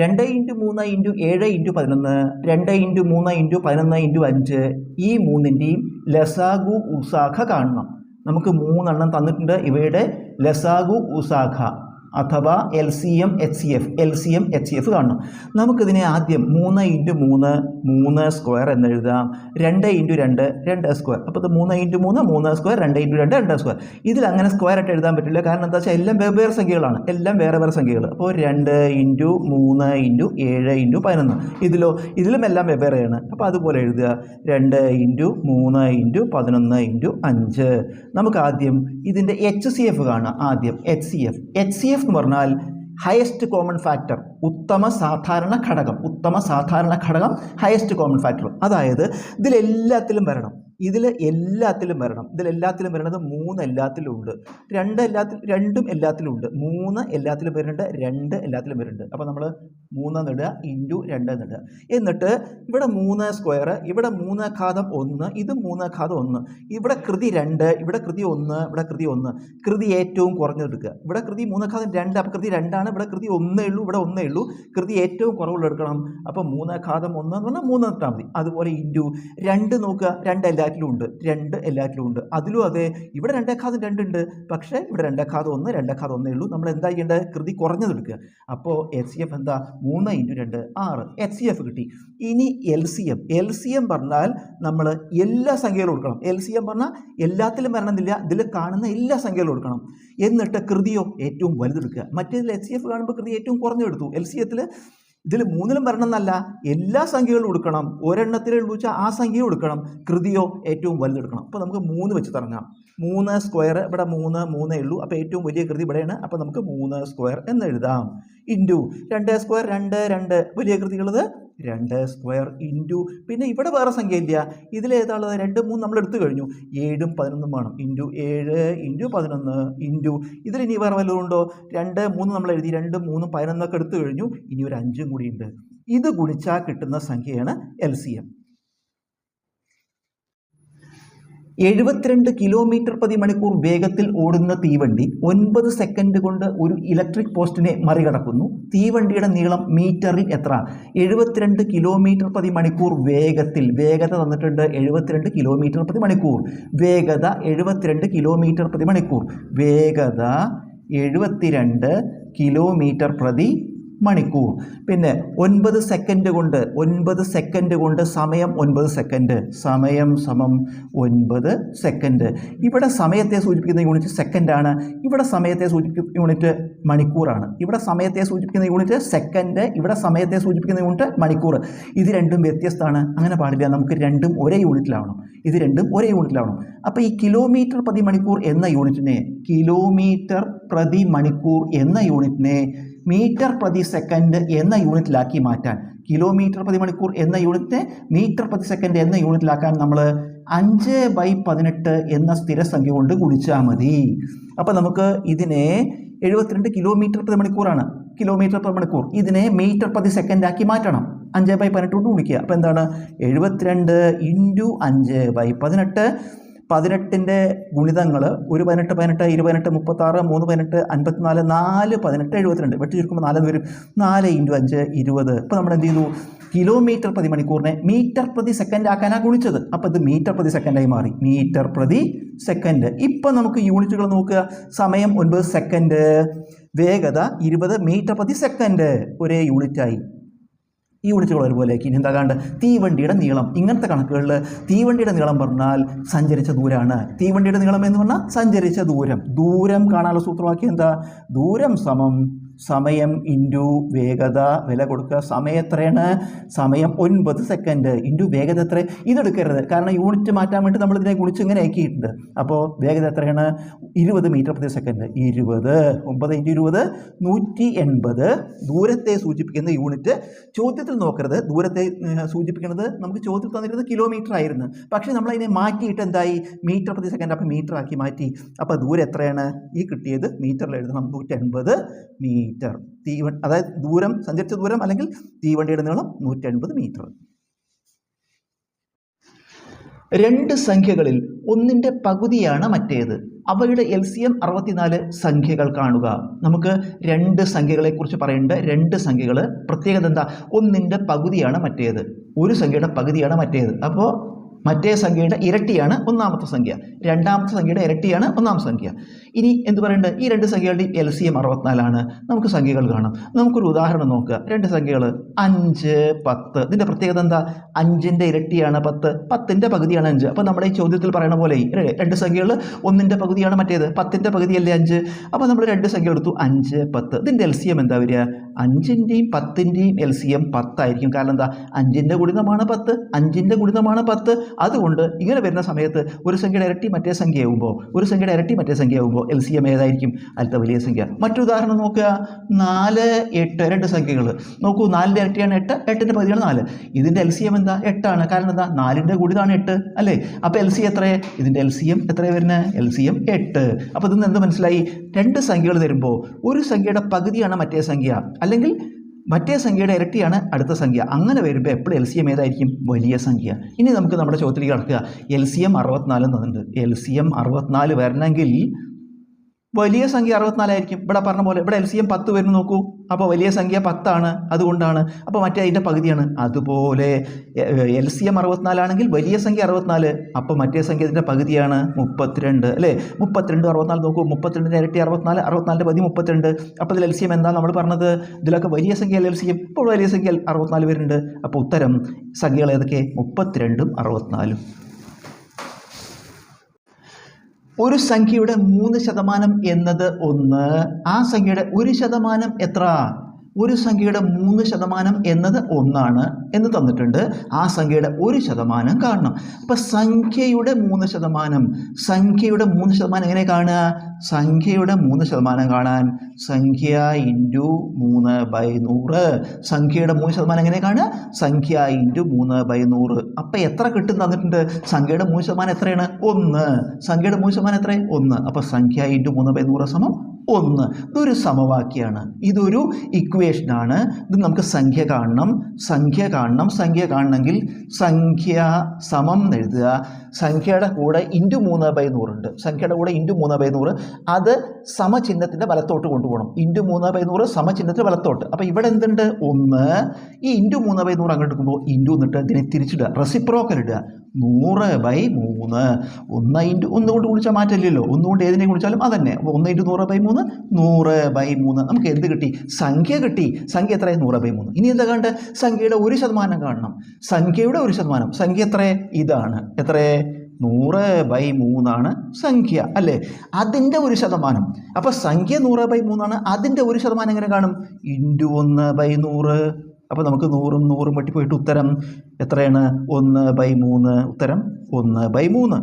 രണ്ട് ഇന്റു മൂന്ന് ഇന്റു ഏഴ് ഇന്റു പതിനൊന്ന് രണ്ട് ഇന്റു മൂന്ന് ഇന്റു പതിനൊന്ന് ഇന്റു അഞ്ച് ഈ മൂന്നിന്റെയും ലസാഗു ഉസാഖ കാണണം. നമുക്ക് മൂന്നെണ്ണം തന്നിട്ടുണ്ട്. ഇവയുടെ ലസാഗു ഉസാഖ അഥവാ L C M H C F L C M H C F കാണണം. നമുക്കിതിനെ ആദ്യം മൂന്ന് ഇന്റു മൂന്ന് മൂന്ന് സ്ക്വയർ എന്ന് എഴുതാം. രണ്ട് ഇന്റു രണ്ട് രണ്ട് സ്ക്വയർ. അപ്പോൾ ഇത് മൂന്ന് ഇന്റു മൂന്ന് മൂന്ന് സ്ക്വയർ രണ്ട് ഇന്റു രണ്ട് രണ്ട് സ്ക്വയർ. ഇതിൽ അങ്ങനെ സ്ക്വയർ ആയിട്ട് എഴുതാൻ പറ്റില്ല. കാരണം എന്താ വെച്ചാൽ എല്ലാം വെവ്വേറെ സംഖ്യകളാണ്. എല്ലാം വേറെ വേറെ സംഖ്യകൾ. അപ്പോൾ രണ്ട് ഇന്റു മൂന്ന് ഇന്റു ഏഴ് ഇന്റു പതിനൊന്ന്. ഇതിലോ ഇതിലും എല്ലാം വെവ്വേറെയാണ്. അപ്പോൾ അതുപോലെ എഴുതുക. രണ്ട് ഇന്റു മൂന്ന് ഇന്റു പതിനൊന്ന് ഇന്റു അഞ്ച്. നമുക്ക് ആദ്യം ഇതിന്റെ എച്ച് സി എഫ് കാണാം. ആദ്യം H C F H C F എന്ന് പറഞ്ഞാൽ ഹയസ്റ്റ് കോമൺ ഫാക്ടർ ഉത്തമ സാധാരണ ഘടകം ഉത്തമ സാധാരണ ഘടകം ഹയസ്റ്റ് കോമൺ ഫാക്ടർ അതായത് ഇതിലെല്ലാത്തിലും വരണം. ഇതിൽ എല്ലാത്തിലും വരണം. ഇതിലെല്ലാത്തിലും വരണത് മൂന്ന് എല്ലാത്തിലും ഉണ്ട്. രണ്ട് എല്ലാത്തിൽ രണ്ടും എല്ലാത്തിലും ഉണ്ട്. മൂന്ന് എല്ലാത്തിലും വരുന്നുണ്ട്. രണ്ട് എല്ലാത്തിലും വരുന്നുണ്ട്. അപ്പോൾ നമ്മൾ മൂന്ന് ഇടുക ഇന്റു രണ്ട് നിടുക എന്നിട്ട് ഇവിടെ മൂന്ന് സ്ക്വയർ ഇവിടെ മൂന്ന് ഘാതം ഒന്ന് ഇത് മൂന്ന് ഘാതം ഒന്ന്. ഇവിടെ കൃതി രണ്ട് ഇവിടെ കൃതി ഒന്ന് ഇവിടെ കൃതി ഒന്ന്. കൃതി ഏറ്റവും കുറഞ്ഞെടുക്കുക ഇവിടെ കൃതി മൂന്ന് ഘാതം രണ്ട് അപ്പോൾ കൃതി രണ്ടാണ്. ഇവിടെ കൃതി ഒന്നേ ഉള്ളൂ ഇവിടെ ഒന്നേ ഉള്ളൂ. കൃതി ഏറ്റവും കുറവുള്ള എടുക്കണം. അപ്പോൾ മൂന്ന് ഘാതം ഒന്ന് എന്ന് പറഞ്ഞാൽ മൂന്ന് ഇട്ടാൽ മതി. അതുപോലെ ഇന്റു രണ്ട് നോക്കുക. രണ്ട് എല്ലാറ്റിലും ഉണ്ട്. രണ്ട് എല്ലാറ്റിലും ഉണ്ട്. അതിലും അതെ. ഇവിടെ രണ്ടേക്കാതം രണ്ടുണ്ട് പക്ഷേ ഇവിടെ രണ്ടേക്കാതം ഒന്ന് ഘാതം ഒന്നേ ഉള്ളൂ. നമ്മൾ എന്താ ചെയ്യേണ്ടത്? കൃതി കുറഞ്ഞതെടുക്കുക അപ്പോൾ എച്ച് സി എഫ് എന്താ? മൂന്ന് ഇന്റു രണ്ട് ആറ്. എച്ച് സി എഫ് കിട്ടി. ഇനി L C M L C M പറഞ്ഞാൽ നമ്മൾ എല്ലാ സംഖ്യകളും കൊടുക്കണം എൽ സി എം പറഞ്ഞാൽ എല്ലാത്തിലും വരണമെന്നില്ല ഇതിൽ കാണുന്ന എല്ലാ സംഖ്യകളും കൊടുക്കണം എന്നിട്ട് കൃതിയോ ഏറ്റവും വലുതെടുക്കുക മറ്റേതിൽ എച്ച് സി എഫ് കാണുമ്പോൾ കൃതി ഏറ്റവും കുറഞ്ഞെടുത്തു എൽ സി എത്തിൽ ഇതിൽ മൂന്നിലും വരണം എന്നല്ല എല്ലാ സംഖ്യകളും കൊടുക്കണം ഒരെണ്ണത്തിൽ എഴുതിച്ചാൽ ആ സംഖ്യയും എടുക്കണം കൃതിയോ ഏറ്റവും വലുതെടുക്കണം അപ്പോൾ നമുക്ക് മൂന്ന് വെച്ച് തുടങ്ങാം. മൂന്ന് സ്ക്വയർ ഇവിടെ മൂന്ന് മൂന്നേ ഉള്ളൂ. അപ്പോൾ ഏറ്റവും വലിയ കൃതി ഇവിടെയാണ്. അപ്പോൾ നമുക്ക് മൂന്ന് സ്ക്വയർ എന്ന് എഴുതാം. ഇന്റു രണ്ട് സ്ക്വയർ രണ്ട് രണ്ട്. വലിയ കൃതികളത് രണ്ട് സ്ക്വയർ ഇന്റു പിന്നെ ഇവിടെ വേറെ സംഖ്യ ഇല്ല ഇതിലേതാളുള്ളത് രണ്ട് മൂന്ന് നമ്മൾ എടുത്തു കഴിഞ്ഞു. ഏഴും പതിനൊന്നും വേണം. ഇന്റു ഏഴ് ഇന്റു പതിനൊന്ന് ഇന്റു ഇതിൽ ഇനി വേറെ വല്ലതും ഉണ്ടോ? രണ്ട് മൂന്ന് നമ്മൾ എഴുതി. രണ്ട് മൂന്നും പതിനൊന്നൊക്കെ എടുത്തു കഴിഞ്ഞു. ഇനി ഒരു അഞ്ചും കൂടി ഉണ്ട്. ഇത് ഗുണിച്ചാൽ കിട്ടുന്ന സംഖ്യയാണ് എൽ സി എം എഴുപത്തിരണ്ട് കിലോമീറ്റർ പ്രതി മണിക്കൂർ വേഗത്തിൽ ഓടുന്ന തീവണ്ടി ഒൻപത് സെക്കൻഡ് കൊണ്ട് ഒരു ഇലക്ട്രിക് പോസ്റ്റിനെ മറികടക്കുന്നു. തീവണ്ടിയുടെ നീളം മീറ്ററിൽ എത്ര? എഴുപത്തിരണ്ട് കിലോമീറ്റർ പ്രതി മണിക്കൂർ വേഗത്തിൽ. വേഗത തന്നിട്ടുണ്ട് എഴുപത്തിരണ്ട് കിലോമീറ്റർ പ്രതി മണിക്കൂർ വേഗത എഴുപത്തിരണ്ട് കിലോമീറ്റർ പ്രതി മണിക്കൂർ വേഗത എഴുപത്തിരണ്ട് കിലോമീറ്റർ പ്രതി മണിക്കൂർ. പിന്നെ ഒൻപത് സെക്കൻഡ് കൊണ്ട് ഒൻപത് സെക്കൻഡ് കൊണ്ട് സമയം ഒൻപത് സെക്കൻഡ് സമയം സമം ഒൻപത് സെക്കൻഡ് ഇവിടെ സമയത്തെ സൂചിപ്പിക്കുന്ന യൂണിറ്റ് സെക്കൻഡാണ് ഇവിടെ സമയത്തെ സൂചിപ്പിക്കുന്ന യൂണിറ്റ് മണിക്കൂറാണ്. ഇവിടെ സമയത്തെ സൂചിപ്പിക്കുന്ന യൂണിറ്റ് സെക്കൻഡ് ഇവിടെ സമയത്തെ സൂചിപ്പിക്കുന്ന യൂണിറ്റ് മണിക്കൂർ. ഇത് രണ്ടും വ്യത്യസ്തമാണ്. അങ്ങനെ പാടില്ല. നമുക്ക് രണ്ടും ഒരേ യൂണിറ്റിലാവണം. ഇത് രണ്ടും ഒരേ യൂണിറ്റിലാവണം. അപ്പോൾ ഈ കിലോമീറ്റർ പ്രതി മണിക്കൂർ എന്ന യൂണിറ്റിനെ കിലോമീറ്റർ പ്രതി മണിക്കൂർ എന്ന യൂണിറ്റിനെ മീറ്റർ പ്രതി സെക്കൻഡ് എന്ന യൂണിറ്റിലാക്കി മാറ്റാൻ. കിലോമീറ്റർ പ്രതി മണിക്കൂർ എന്ന യൂണിറ്റ് മീറ്റർ പ്രതി സെക്കൻഡ് എന്ന യൂണിറ്റിലാക്കാൻ നമ്മൾ അഞ്ച് ബൈ പതിനെട്ട് എന്ന സ്ഥിരസംഖ്യ കൊണ്ട് ഗുണിച്ചാൽ മതി. അപ്പോൾ നമുക്ക് ഇതിനെ എഴുപത്തിരണ്ട് കിലോമീറ്റർ പ്രതി മണിക്കൂറാണ്. കിലോമീറ്റർ പ്രതി മണിക്കൂർ. ഇതിനെ മീറ്റർ പ്രതി സെക്കൻഡ് ആക്കി മാറ്റണം. അഞ്ച് ബൈ പതിനെട്ട് കൊണ്ട് ഗുണിക്കുക. അപ്പോൾ എന്താണ്? എഴുപത്തിരണ്ട് ഇന്റു അഞ്ച് ബൈ പതിനെട്ട് പതിനെട്ടിന്റെ ഗുണിതങ്ങൾ ഒരു പതിനെട്ട് പതിനെട്ട് ഇരു പതിനെട്ട് മുപ്പത്താറ് മൂന്ന് പതിനെട്ട് അൻപത്തിനാല് നാല് പതിനെട്ട് എഴുപത്തിരണ്ട്. വെട്ടി ചുരുക്കുമ്പോൾ നാല് വരും. നാല് ഇന്റു അഞ്ച് ഇരുപത്. ഇപ്പോൾ നമ്മൾ എന്ത് ചെയ്തു കിലോമീറ്റർ പ്രതി മണിക്കൂറിനെ മീറ്റർ പ്രതി സെക്കൻഡ് ആക്കാനാണ് ഗുണിച്ചത്. അപ്പോൾ ഇത് മീറ്റർ പ്രതി സെക്കൻഡായി മാറി. മീറ്റർ പ്രതി സെക്കൻഡ് ഇപ്പം നമുക്ക് യൂണിറ്റുകൾ നോക്കുക. സമയം ഒൻപത് സെക്കൻഡ് വേഗത ഇരുപത് മീറ്റർ പ്രതി സെക്കൻഡ് ഒരേ യൂണിറ്റായി. യൂണിറ്റുകൾ ഒരുപോലെ ഇനി എന്താകാണ്ട് തീവണ്ടിയുടെ നീളം. ഇങ്ങനത്തെ കണക്കുകളിൽ തീവണ്ടിയുടെ നീളം പറഞ്ഞാൽ സഞ്ചരിച്ച ദൂരമാണ് തീവണ്ടിയുടെ നീളം എന്ന് പറഞ്ഞാൽ സഞ്ചരിച്ച ദൂരം. ദൂരം കാണാനുള്ള സൂത്രവാക്യം എന്താ? ദൂരം സമം സമയം ഇന്റു വേഗത വില കൊടുക്കുക. സമയം എത്രയാണ്? സമയം ഒൻപത് സെക്കൻഡ്. ഇന്റു വേഗത എത്ര? ഇതെടുക്കരുത്. കാരണം യൂണിറ്റ് മാറ്റാൻ വേണ്ടി നമ്മൾ ഇതിനെ ഗുണിച്ച് ഇങ്ങനെ ആക്കിയിട്ടുണ്ട്. അപ്പോൾ വേഗത എത്രയാണ്? ഇരുപത് മീറ്റർ പ്രതി സെക്കൻഡ്. ഇരുപത്. ഒമ്പത് ഇന്റു ഇരുപത് നൂറ്റി എൺപത്. ദൂരത്തെ സൂചിപ്പിക്കുന്ന യൂണിറ്റ്. ചോദ്യത്തിൽ നോക്കരുത്. ദൂരത്തെ സൂചിപ്പിക്കുന്നത് നമുക്ക് ചോദ്യത്തിൽ തന്നിരുന്നത് കിലോമീറ്റർ ആയിരുന്നു. പക്ഷേ നമ്മൾ അതിനെ മാറ്റിയിട്ട് എന്തായി? മീറ്റർ പ്രതി സെക്കൻഡ് അപ്പോൾ മീറ്റർ ആക്കി മാറ്റി. അപ്പോൾ ദൂരം എത്രയാണ്? ഈ കിട്ടിയത് മീറ്ററിൽ എഴുതണം. നൂറ്റൻപത് മീറ്റർ. തീവ അതായത് ദൂരം സഞ്ചരിച്ച ദൂരം അല്ലെങ്കിൽ തീവണ്ടിയുടെ നീളം നൂറ്റൻപത് മീറ്റർ. രണ്ട് സംഖ്യകളിൽ ഒന്നിന്റെ പകുതിയാണ് മറ്റേത്. അവയുടെ എൽ സി എം അറുപത്തിനാല് സംഖ്യകൾ കാണുക. നമുക്ക് രണ്ട് സംഖ്യകളെക്കുറിച്ച് പറയേണ്ട രണ്ട് സംഖ്യകൾ പ്രത്യേകത എന്താ? ഒന്നിന്റെ പകുതിയാണ് മറ്റേത്. ഒരു സംഖ്യയുടെ പകുതിയാണ് മറ്റേത്. അപ്പോൾ മറ്റേ സംഖ്യയുടെ ഇരട്ടിയാണ് ഒന്നാമത്തെ സംഖ്യ. രണ്ടാമത്തെ സംഖ്യയുടെ ഇരട്ടിയാണ് ഒന്നാം സംഖ്യ. ഇനി എന്ത് പറയേണ്ടത് ഈ രണ്ട് സംഖ്യകളുടെ എൽ സി എം അറുപത്തിനാലാണ്. നമുക്ക് സംഖ്യകൾ കാണാം. നമുക്കൊരു ഉദാഹരണം നോക്കുക. രണ്ട് സംഖ്യകൾ അഞ്ച് പത്ത്. ഇതിന്റെ പ്രത്യേകത എന്താ? അഞ്ചിന്റെ ഇരട്ടിയാണ് പത്ത്. പത്തിന്റെ പകുതിയാണ് അഞ്ച്. അപ്പോൾ നമ്മുടെ ഈ ചോദ്യത്തിൽ പറയുന്ന പോലെ രണ്ട് സംഖ്യകൾ ഒന്നിന്റെ പകുതിയാണ് മറ്റേത്. പത്തിന്റെ പകുതിയല്ലേ അഞ്ച്? അപ്പോൾ നമ്മൾ രണ്ട് സംഖ്യ എടുത്തു. അഞ്ച് പത്ത്. ഇതിന്റെ എൽ സി എം എന്താ വരിക? അഞ്ചിന്റെയും പത്തിന്റെയും എൽ സി എം പത്തായിരിക്കും. കാരണം എന്താ? അഞ്ചിന്റെ ഗുണിതമാണ് പത്ത്. അഞ്ചിന്റെ ഗുണിതമാണ് പത്ത്. അതുകൊണ്ട് ഇങ്ങനെ വരുന്ന സമയത്ത് ഒരു സംഖ്യയുടെ ഇരട്ടി മറ്റേ സംഖ്യയാവുമ്പോൾ ഒരു സംഖ്യയുടെ ഇരട്ടി മറ്റേ സംഖ്യയാവുമ്പോൾ എൽ സി എം ഏതായിരിക്കും? അടുത്ത വലിയ സംഖ്യ. മറ്റുദാഹരണം നോക്കുക. നാല് എട്ട് രണ്ട് സംഖ്യകൾ. നോക്കൂ നാലിന്റെ ഇരട്ടിയാണ് എട്ട് എട്ടിന്റെ പകുതിയാണ് നാല്. ഇതിന്റെ എൽ സി എം എന്താ? എട്ടാണ്. കാരണം എന്താ? നാലിന്റെ കൂടിയതാണ് എട്ട് അല്ലേ? അപ്പോൾ എൽ സി എത്രയെ ഇതിന്റെ എൽ സി എം എത്രയാണ് വരുന്നത് എൽ സി എം എട്ട്. അപ്പോൾ ഇതിൽ നിന്ന് എന്ത് മനസ്സിലായി? രണ്ട് സംഖ്യകൾ തരുമ്പോൾ ഒരു സംഖ്യയുടെ പകുതിയാണ് മറ്റേ സംഖ്യ. അല്ലെങ്കിൽ മറ്റേ സംഖ്യയുടെ ഇരട്ടിയാണ് അടുത്ത സംഖ്യ. അങ്ങനെ വരുമ്പോൾ എപ്പോഴും എൽ സി എം ഏതായിരിക്കും? വലിയ സംഖ്യ. ഇനി നമുക്ക് നമ്മുടെ ചോദ്യത്തിലേക്ക് കടക്കുക. എൽ സി എം അറുപത്തിനാല് എന്നുണ്ട് എൽ സി എം അറുപത്തിനാല് വരണമെങ്കിൽ വലിയ സംഖ്യ അറുപത്തിനാലായിരിക്കും. ഇവിടെ പറഞ്ഞ പോലെ ഇവിടെ എൽ സി എം പത്ത് വരുന്നു നോക്കൂ. അപ്പോൾ വലിയ സംഖ്യ പത്താണ്. അതുകൊണ്ടാണ്. അപ്പോൾ മറ്റേ അതിന്റെ പകുതിയാണ്. അതുപോലെ എൽ സി എം അറുപത്തിനാലാണെങ്കിൽ വലിയ സംഖ്യ അറുപത്തിനാല്. അപ്പോൾ മറ്റേ സംഖ്യ ഇതിന്റെ പകുതിയാണ് മുപ്പത്തിരണ്ട് അല്ലേ? മുപ്പത്തിരണ്ട് അറുപത്തിനാല് നോക്കൂ. മുപ്പത്തിരണ്ടിന്റെ ഇരട്ടി അറുപത്തിനാല് അറുപത്തിനാലിന്റെ പകുതി മുപ്പത്തിരണ്ട്. അപ്പോൾ ഇതിൽ എൽ സി എം എന്താ നമ്മൾ പറഞ്ഞത്? ഇതിലൊക്കെ വലിയ സംഖ്യ എൽ സി എം ഇപ്പോൾ വലിയ സംഖ്യ അറുപത്തിനാല് വരുന്നുണ്ട്. അപ്പോൾ ഉത്തരം സംഖ്യകൾ ഏതൊക്കെ? മുപ്പത്തിരണ്ടും അറുപത്തിനാലും. ഒരു സംഖ്യയുടെ മൂന്ന് ശതമാനം എന്നത് ഒന്ന്. ആ സംഖ്യയുടെ ഒരു ശതമാനം എത്ര? ഒരു സംഖ്യയുടെ മൂന്ന് ശതമാനം എന്നത് ഒന്നാണ് എന്ന് തന്നിട്ടുണ്ട്. ആ സംഖ്യയുടെ ഒരു ശതമാനം കാണണം. അപ്പം സംഖ്യയുടെ മൂന്ന് ശതമാനം സംഖ്യയുടെ മൂന്ന് ശതമാനം എങ്ങനെ കാണുക? സംഖ്യയുടെ മൂന്ന് ശതമാനം കാണാൻ സംഖ്യ ഇന്റു മൂന്ന് ബൈ നൂറ്. സംഖ്യയുടെ മൂന്ന് ശതമാനം എങ്ങനെ കാണുക? സംഖ്യ ഇന്റു മൂന്ന് ബൈ നൂറ്. അപ്പം എത്ര കിട്ടും തന്നിട്ടുണ്ട്? സംഖ്യയുടെ മൂന്ന് ശതമാനം എത്രയാണ്? ഒന്ന്. സംഖ്യയുടെ മൂന്ന് ശതമാനം എത്രയാണ് ഒന്ന്. അപ്പം സംഖ്യ ഇന്റു മൂന്ന് ബൈ നൂറ് സമം ഒന്ന്. ഇതൊരു സമവാക്യമാണ് ഇതൊരു ഇക്വേഷനാണ് ഇത് നമുക്ക് സംഖ്യ കാണണം. സംഖ്യ കാണണം. സംഖ്യ കാണണമെങ്കിൽ സംഖ്യ സമം എഴുതുക. സംഖ്യയുടെ കൂടെ ഇന്റു മൂന്ന് ബൈ നൂറുണ്ട് സംഖ്യയുടെ കൂടെ ഇന്റു മൂന്ന് ബൈ നൂറ്. അത് സമചിഹ്നത്തിന്റെ വലത്തോട്ട് കൊണ്ടുപോകണം. ഇന്റു മൂന്ന് ബൈ നൂറ് സമചിഹ്നത്തിന്റെ വലത്തോട്ട്. അപ്പോൾ ഇവിടെ എന്തുണ്ട്? ഒന്ന്. ഈ ഇന്റു മൂന്ന് ബൈ നൂറ് അങ്ങോട്ട് എടുക്കുമ്പോൾ ഇന്റു എന്നിട്ട് ഇതിനെ തിരിച്ചിടുക. റെസിപ്രോക്കൽ ഇടുക. നൂറ് ബൈ മൂന്ന്. ഒന്ന് ഇന്റു ഒന്ന് കൊണ്ട് ഗുണിച്ചാൽ മാറ്റില്ലല്ലോ ഒന്നുകൊണ്ട് ഏതിനെ ഗുണിച്ചാലും അതന്നെ. അപ്പോൾ ഒന്ന് ഇന്റു നൂറ് ബൈ മൂന്ന് നൂറ് ബൈ മൂന്ന്. നമുക്ക് എന്ത് കിട്ടി? സംഖ്യ കിട്ടി. സംഖ്യ എത്രയാണ് നൂറ് ബൈ മൂന്ന്. ഇനി എന്താ കണ്ട് സംഖ്യയുടെ ഒരു ശതമാനം കാണണം. സംഖ്യയുടെ ഒരു ശതമാനം. സംഖ്യ എത്ര ഇതാണ്. എത്ര നൂറ് ബൈ മൂന്നാണ് സംഖ്യ അല്ലേ? അതിന്റെ ഒരു ശതമാനം. അപ്പോൾ സംഖ്യ നൂറ് ബൈ മൂന്നാണ് അതിന്റെ ഒരു ശതമാനം എങ്ങനെ കാണും? ഇന്റു ഒന്ന് ബൈ നൂറ്. അപ്പോൾ നമുക്ക് നൂറും നൂറും വെട്ടിപ്പോയിട്ട് ഉത്തരം എത്രയാണ്? ഒന്ന് ബൈ മൂന്ന്. ഉത്തരം ഒന്ന് ബൈ മൂന്ന്.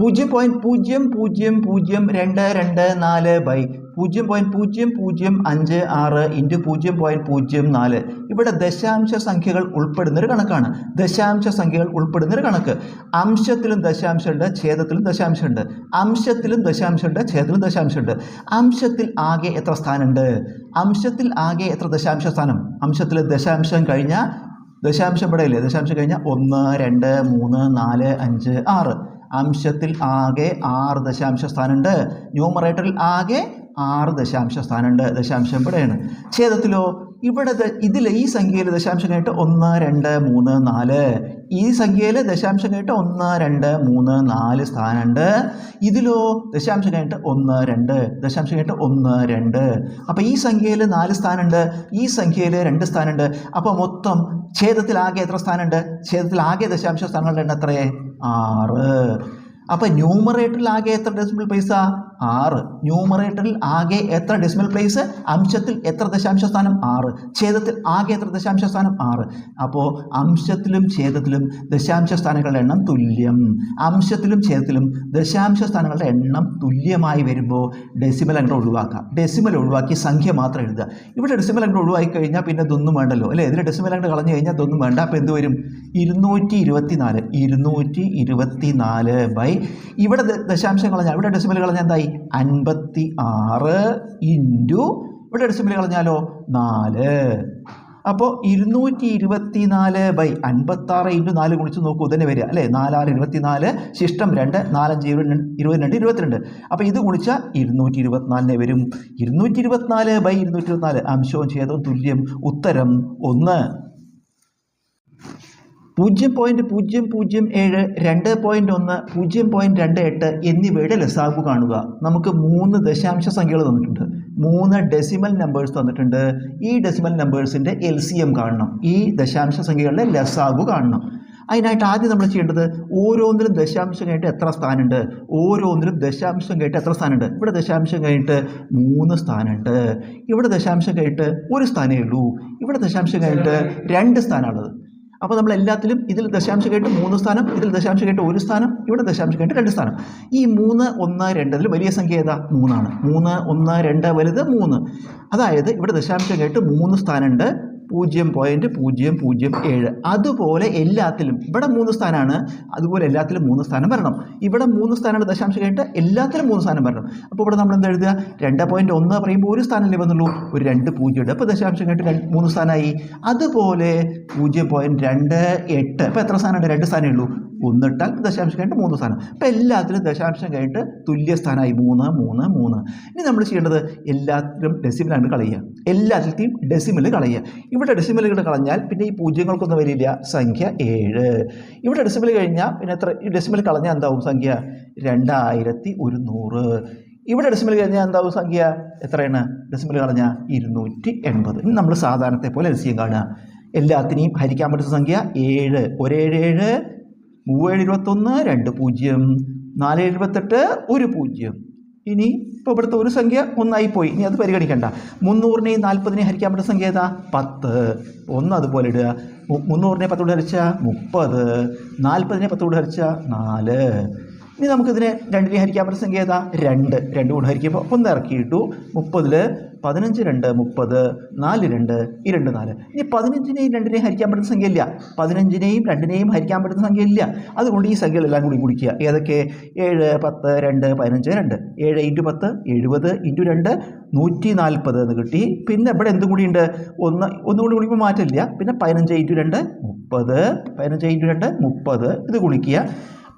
പൂജ്യം പോയിന്റ് പൂജ്യം പൂജ്യം പൂജ്യം രണ്ട് രണ്ട് നാല് ബൈ പൂജ്യം പോയിന്റ് പൂജ്യം പൂജ്യം അഞ്ച് ആറ് ഇന്റു പൂജ്യം പോയിന്റ് പൂജ്യം നാല്. ഇവിടെ ദശാംശ സംഖ്യകൾ ഉൾപ്പെടുന്നൊരു കണക്കാണ്. ദശാംശ സംഖ്യകൾ ഉൾപ്പെടുന്നൊരു കണക്ക്. അംശത്തിലും ദശാംശമുണ്ട് ഛേദത്തിലും ദശാംശമുണ്ട് അംശത്തിലും ദശാംശമുണ്ട് ഛേദത്തിലും ദശാംശമുണ്ട് അംശത്തിൽ ആകെ എത്ര സ്ഥാനമുണ്ട്? അംശത്തിൽ ആകെ എത്ര ദശാംശ സ്ഥാനം? അംശത്തിൽ ദശാംശം കഴിഞ്ഞാൽ ദശാംശം ഇവിടെ ഇല്ലേ? ദശാംശം കഴിഞ്ഞാൽ ഒന്ന് രണ്ട് മൂന്ന് നാല് അഞ്ച് ആറ്. അംശത്തിൽ ആകെ ആറ് ദശാംശ സ്ഥാനമുണ്ട്. ന്യൂമറേറ്ററിൽ ആകെ ആറ് ദശാംശ സ്ഥാനമുണ്ട്. ദശാംശം ഇവിടെയാണ്. ഛേദത്തിലോ? ഇവിടെ ഇതിൽ ഈ സംഖ്യയിൽ ദശാംശം കഴിഞ്ഞിട്ട് ഒന്ന് രണ്ട് മൂന്ന് നാല്. ഈ സംഖ്യയിൽ ദശാംശം കഴിഞ്ഞിട്ട് ഒന്ന് രണ്ട് മൂന്ന് നാല് സ്ഥാനമുണ്ട്. ഇതിലോ? ദശാംശം കഴിഞ്ഞിട്ട് ഒന്ന് രണ്ട്. ദശാംശം കഴിഞ്ഞിട്ട് ഒന്ന് രണ്ട്. അപ്പോൾ ഈ സംഖ്യയിൽ നാല് സ്ഥാനമുണ്ട്. ഈ സംഖ്യയിൽ രണ്ട് സ്ഥാനമുണ്ട്. അപ്പോൾ മൊത്തം ഛേദത്തിൽ ആകെ എത്ര സ്ഥാനമുണ്ട്? ഛേദത്തിൽ ആകെ ദശാംശ സ്ഥാനങ്ങളുടെ എണ്ണം എത്രയെ? ആറ്. അപ്പോൾ ന്യൂമറേറ്ററിൽ ആകെ എത്ര ഡെസിമൽ പ്ലേസാ ആറ്. ന്യൂമറേറ്ററിൽ ആകെ എത്ര ഡെസിമൽ പ്ലേസ് അംശത്തിൽ എത്ര ദശാംശ സ്ഥാനം? ആറ്. ഛേദത്തിൽ ആകെ എത്ര ദശാംശ സ്ഥാനം? ആറ്. അപ്പോൾ അംശത്തിലും ഛേദത്തിലും ദശാംശ സ്ഥാനങ്ങളുടെ എണ്ണം തുല്യം. അംശത്തിലും ഛേദത്തിലും ദശാംശ സ്ഥാനങ്ങളുടെ എണ്ണം തുല്യമായി വരുമ്പോൾ ഡെസിമൽ അങ്ങോട്ട് ഒഴിവാക്കാം. ഡെസിമൽ ഒഴിവാക്കി സംഖ്യ മാത്രം എഴുതുക. ഇവിടെ ഡെസിമൽ അങ്ങോട്ട് ഒഴിവാക്കി കഴിഞ്ഞാൽ പിന്നെ ഇതൊന്നും വേണ്ടല്ലോ. അല്ലേ? ഇതിൽ ഡെസിമൽ അങ്ങോട്ട് കളഞ്ഞു കഴിഞ്ഞാൽ ഇതൊന്നും വേണ്ട. അപ്പോൾ എന്ത് വരും? ഇരുന്നൂറ്റി ഇരുപത്തി നാല് ഇരുന്നൂറ്റി ഇരുപത്തി നാല് ബൈ ഇവിടെ ദശാംശം കളഞ്ഞാൽ ഇവിടെ ഡെസിമൽ കളഞ്ഞാൽ എന്തായി? അൻപത്തി ആറ് ഇന്റു ഇവിടെ ഡെസിമൽ കളഞ്ഞാലോ നാല്. അപ്പോൾ ഇരുന്നൂറ്റി ഇരുപത്തി നാല് ബൈ അൻപത്താറ് ഇന്റു നാല് കുളിച്ച് നോക്കൂ തന്നെ വരിക അല്ലേ? നാലാറ് ഇരുപത്തി നാല് ശിഷ്ടം രണ്ട് നാലഞ്ച് ഇരുപത് ഇരുപത്തിരണ്ട് ഇരുപത്തിരണ്ട്. അപ്പോൾ ഇത് കുളിച്ചാൽ ഇരുന്നൂറ്റി ഇരുപത്തിനാലിനെ വരും. ഇരുന്നൂറ്റി ഇരുപത്തിനാല് ബൈ ഇരുന്നൂറ്റി ഇരുപത്തിനാല് അംശവും ഛേദവും തുല്യം ഉത്തരം ഒന്ന്. പൂജ്യം പോയിന്റ് പൂജ്യം പൂജ്യം ഏഴ് രണ്ട് പോയിന്റ് ഒന്ന് പൂജ്യം പോയിന്റ് രണ്ട് എട്ട് എന്നിവയുടെ ലസാഗു കാണുക. നമുക്ക് മൂന്ന് ദശാംശ സംഖ്യകൾ തന്നിട്ടുണ്ട്. മൂന്ന് ഡെസിമൽ നമ്പേഴ്സ് തന്നിട്ടുണ്ട്. ഈ ഡെസിമൽ നമ്പേഴ്സിന്റെ എൽ സി എം കാണണം. ഈ ദശാംശ സംഖ്യകളുടെ ലസാഗു കാണണം. അതിനായിട്ട് ആദ്യം നമ്മൾ ചെയ്യേണ്ടത് ഓരോന്നിലും ദശാംശം കഴിഞ്ഞിട്ട് എത്ര സ്ഥാനമുണ്ട്? ഓരോന്നിലും ദശാംശം കഴിഞ്ഞിട്ട് എത്ര സ്ഥാനമുണ്ട്? ഇവിടെ ദശാംശം കഴിഞ്ഞിട്ട് മൂന്ന് സ്ഥാനമുണ്ട്. ഇവിടെ ദശാംശം കഴിഞ്ഞിട്ട് ഒരു സ്ഥാനമേ ഉള്ളൂ. ഇവിടെ ദശാംശം കഴിഞ്ഞിട്ട് രണ്ട് സ്ഥാനമുള്ളത്. അപ്പോൾ നമ്മൾ എല്ലാത്തിലും ഇതിൽ ദശാംശം കേട്ട് മൂന്ന് സ്ഥാനം ഇതിൽ ദശാംശം കേട്ട് ഒരു സ്ഥാനം ഇവിടെ ദശാംശം കേട്ട് രണ്ട് സ്ഥാനം. ഈ മൂന്ന് ഒന്ന് രണ്ട് അതിൽ വലിയ സംഖ്യ ഏതാ? മൂന്നാണ്. മൂന്ന് ഒന്ന് രണ്ട് വലുത് മൂന്ന്. അതായത് ഇവിടെ ദശാംശം കേട്ട് മൂന്ന് സ്ഥാനമുണ്ട്. പൂജ്യം പോയിന്റ് പൂജ്യം പൂജ്യം ഏഴ്. അതുപോലെ എല്ലാത്തിലും ഇവിടെ മൂന്ന് സ്ഥാനമാണ് അതുപോലെ എല്ലാത്തിലും മൂന്ന് സ്ഥാനം വരണം. ഇവിടെ മൂന്ന് സ്ഥാനമാണ് ദശാംശം കഴിഞ്ഞിട്ട് എല്ലാത്തിലും മൂന്ന് സ്ഥാനം വരണം. അപ്പോൾ ഇവിടെ നമ്മൾ എന്താ എഴുതുക? രണ്ട് പോയിന്റ് ഒന്ന് പറയുമ്പോൾ ഒരു സ്ഥാനമല്ലേ വന്നുള്ളൂ. ഒരു രണ്ട് പൂജ്യം ഉണ്ട്. അപ്പോൾ ദശാംശം കഴിഞ്ഞിട്ട് മൂന്ന് സ്ഥാനമായി അതുപോലെ പൂജ്യം പോയിന്റ് രണ്ട് എട്ട്. അപ്പോൾ എത്ര സ്ഥാനമുണ്ട്? രണ്ട് സ്ഥാനമേ ഉള്ളൂ. ഒന്നിട്ടാൽ ദശാംശം കഴിഞ്ഞിട്ട് മൂന്ന് സ്ഥാനം. അപ്പോൾ എല്ലാത്തിലും ദശാംശം കഴിഞ്ഞിട്ട് തുല്യ സ്ഥാനമായി. മൂന്ന് മൂന്ന് മൂന്ന്. ഇനി നമ്മൾ ചെയ്യേണ്ടത് എല്ലാത്തിലും ഡെസിമലാണ് കളയുക. എല്ലാത്തിലും ഡെസിമൽ കളയുക. ഇവിടെ ഡെസിമലുകൾ കളഞ്ഞാൽ പിന്നെ ഈ പൂജ്യങ്ങൾക്കൊന്നും വരില്ല. സംഖ്യ ഏഴ്. ഇവിടെ ഡെസിമൽ കഴിഞ്ഞാൽ പിന്നെ എത്ര? ഈ ഡെസിമൽ കളഞ്ഞാൽ എന്താവും സംഖ്യ? രണ്ടായിരത്തി ഒരുന്നൂറ്. ഇവിടെ ഡെസിമൽ കഴിഞ്ഞാൽ എന്താവും സംഖ്യ? എത്രയാണ്? ഡെസിമൽ കളഞ്ഞാൽ ഇരുന്നൂറ്റി എൺപത്. നമ്മൾ സാധാരണത്തെ പോലെ രസ്യം കാണുക. എല്ലാത്തിനെയും ഹരിക്കാൻ പറ്റുന്ന സംഖ്യ ഏഴ്. ഒരേഴ് ഏഴ് മൂവേഴ് ഇരുപത്തൊന്ന് രണ്ട് പൂജ്യം. നാല് എഴുപത്തെട്ട് ഒരു പൂജ്യം. ഇനി ഇപ്പോൾ ഇവിടുത്തെ ഒരു സംഖ്യ ഒന്നായി പോയി ഇനി അത് പരിഗണിക്കണ്ട. മുന്നൂറിനെയും നാൽപ്പതിനെയും ഹരിക്കാൻ പറ്റുന്ന സംഖ്യ ഏതാ? പത്ത്. ഒന്ന് അതുപോലെ ഇടുക. മുന്നൂറിനെ പത്തോട് ഹരിച്ചാൽ മുപ്പത്. നാൽപ്പതിനെ പത്തോട് ഹരിച്ച നാല്. ഇനി നമുക്കിതിനെ രണ്ടിനെ ഹരിക്കാൻ പറ്റുന്ന സംഖ്യ ഏതാ രണ്ട്. രണ്ട് കൊണ്ട് ഹരിക്കുമ്പോൾ ഒന്ന് ഇറക്കിയിട്ടു മുപ്പതിൽ പതിനഞ്ച് രണ്ട് മുപ്പത് നാല് രണ്ട് ഈ രണ്ട് നാല്. ഇനി പതിനഞ്ചിനെയും രണ്ടിനെയും ഹരിക്കാൻ പറ്റുന്ന സംഖ്യ ഇല്ല പതിനഞ്ചിനെയും രണ്ടിനെയും ഹരിക്കാൻ പറ്റുന്ന സംഖ്യ ഇല്ല അതുകൊണ്ട് ഈ സംഖ്യകളെല്ലാം കൂടി കുടിക്കുക ഏതൊക്കെ? ഏഴ് പത്ത് രണ്ട് പതിനഞ്ച് രണ്ട്. ഏഴ് ഇന്റു പത്ത് എഴുപത് ഇന്റു രണ്ട് നൂറ്റി നാൽപ്പത് എന്ന് കിട്ടി. പിന്നെ ഇവിടെ എന്തും കൂടിയുണ്ട്? ഒന്ന് ഒന്നും കൂടി കുടിക്കുമ്പോൾ മാറ്റമില്ല. പിന്നെ പതിനഞ്ച് ഇന്റു രണ്ട് മുപ്പത്. പതിനഞ്ച് ഇന്റു രണ്ട് മുപ്പത്. ഇത് ഗുണിക്കുക.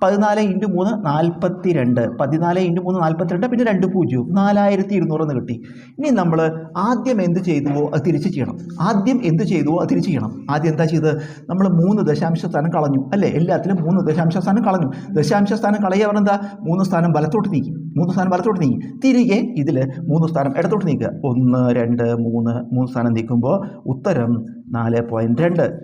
പതിനാല് ഇന്റു മൂന്ന് നാൽപ്പത്തി രണ്ട് പതിനാല് ഇന്റു മൂന്ന് നാൽപ്പത്തിരണ്ട് പിന്നെ രണ്ട് പൂജ്യവും. നാലായിരത്തി ഇരുന്നൂറെന്ന് കിട്ടി. ഇനി നമ്മൾ ആദ്യം എന്ത് ചെയ്തുവോ അത് തിരിച്ച് ചെയ്യണം. ആദ്യം എന്ത് ചെയ്തുവോ അത് തിരിച്ച് ചെയ്യണം. ആദ്യം എന്താ ചെയ്തത്? നമ്മൾ മൂന്ന് ദശാംശ സ്ഥാനം കളഞ്ഞു. അല്ലേ? എല്ലാത്തിലും മൂന്ന് ദശാംശ സ്ഥാനം കളഞ്ഞു. ദശാംശ സ്ഥാനം കളയുക പറഞ്ഞാൽ എന്താ? മൂന്ന് സ്ഥാനം വലത്തോട്ട് നീക്കി. മൂന്ന് സ്ഥാനം വലത്തോട്ട് നീക്കി. തിരികെ ഇതിൽ മൂന്ന് സ്ഥാനം ഇടത്തോട്ട് നീക്കുക. ഒന്ന് രണ്ട് മൂന്ന്. മൂന്ന് സ്ഥാനം നീക്കുമ്പോൾ ഉത്തരം നാല് പോയിന്റ് രണ്ട്.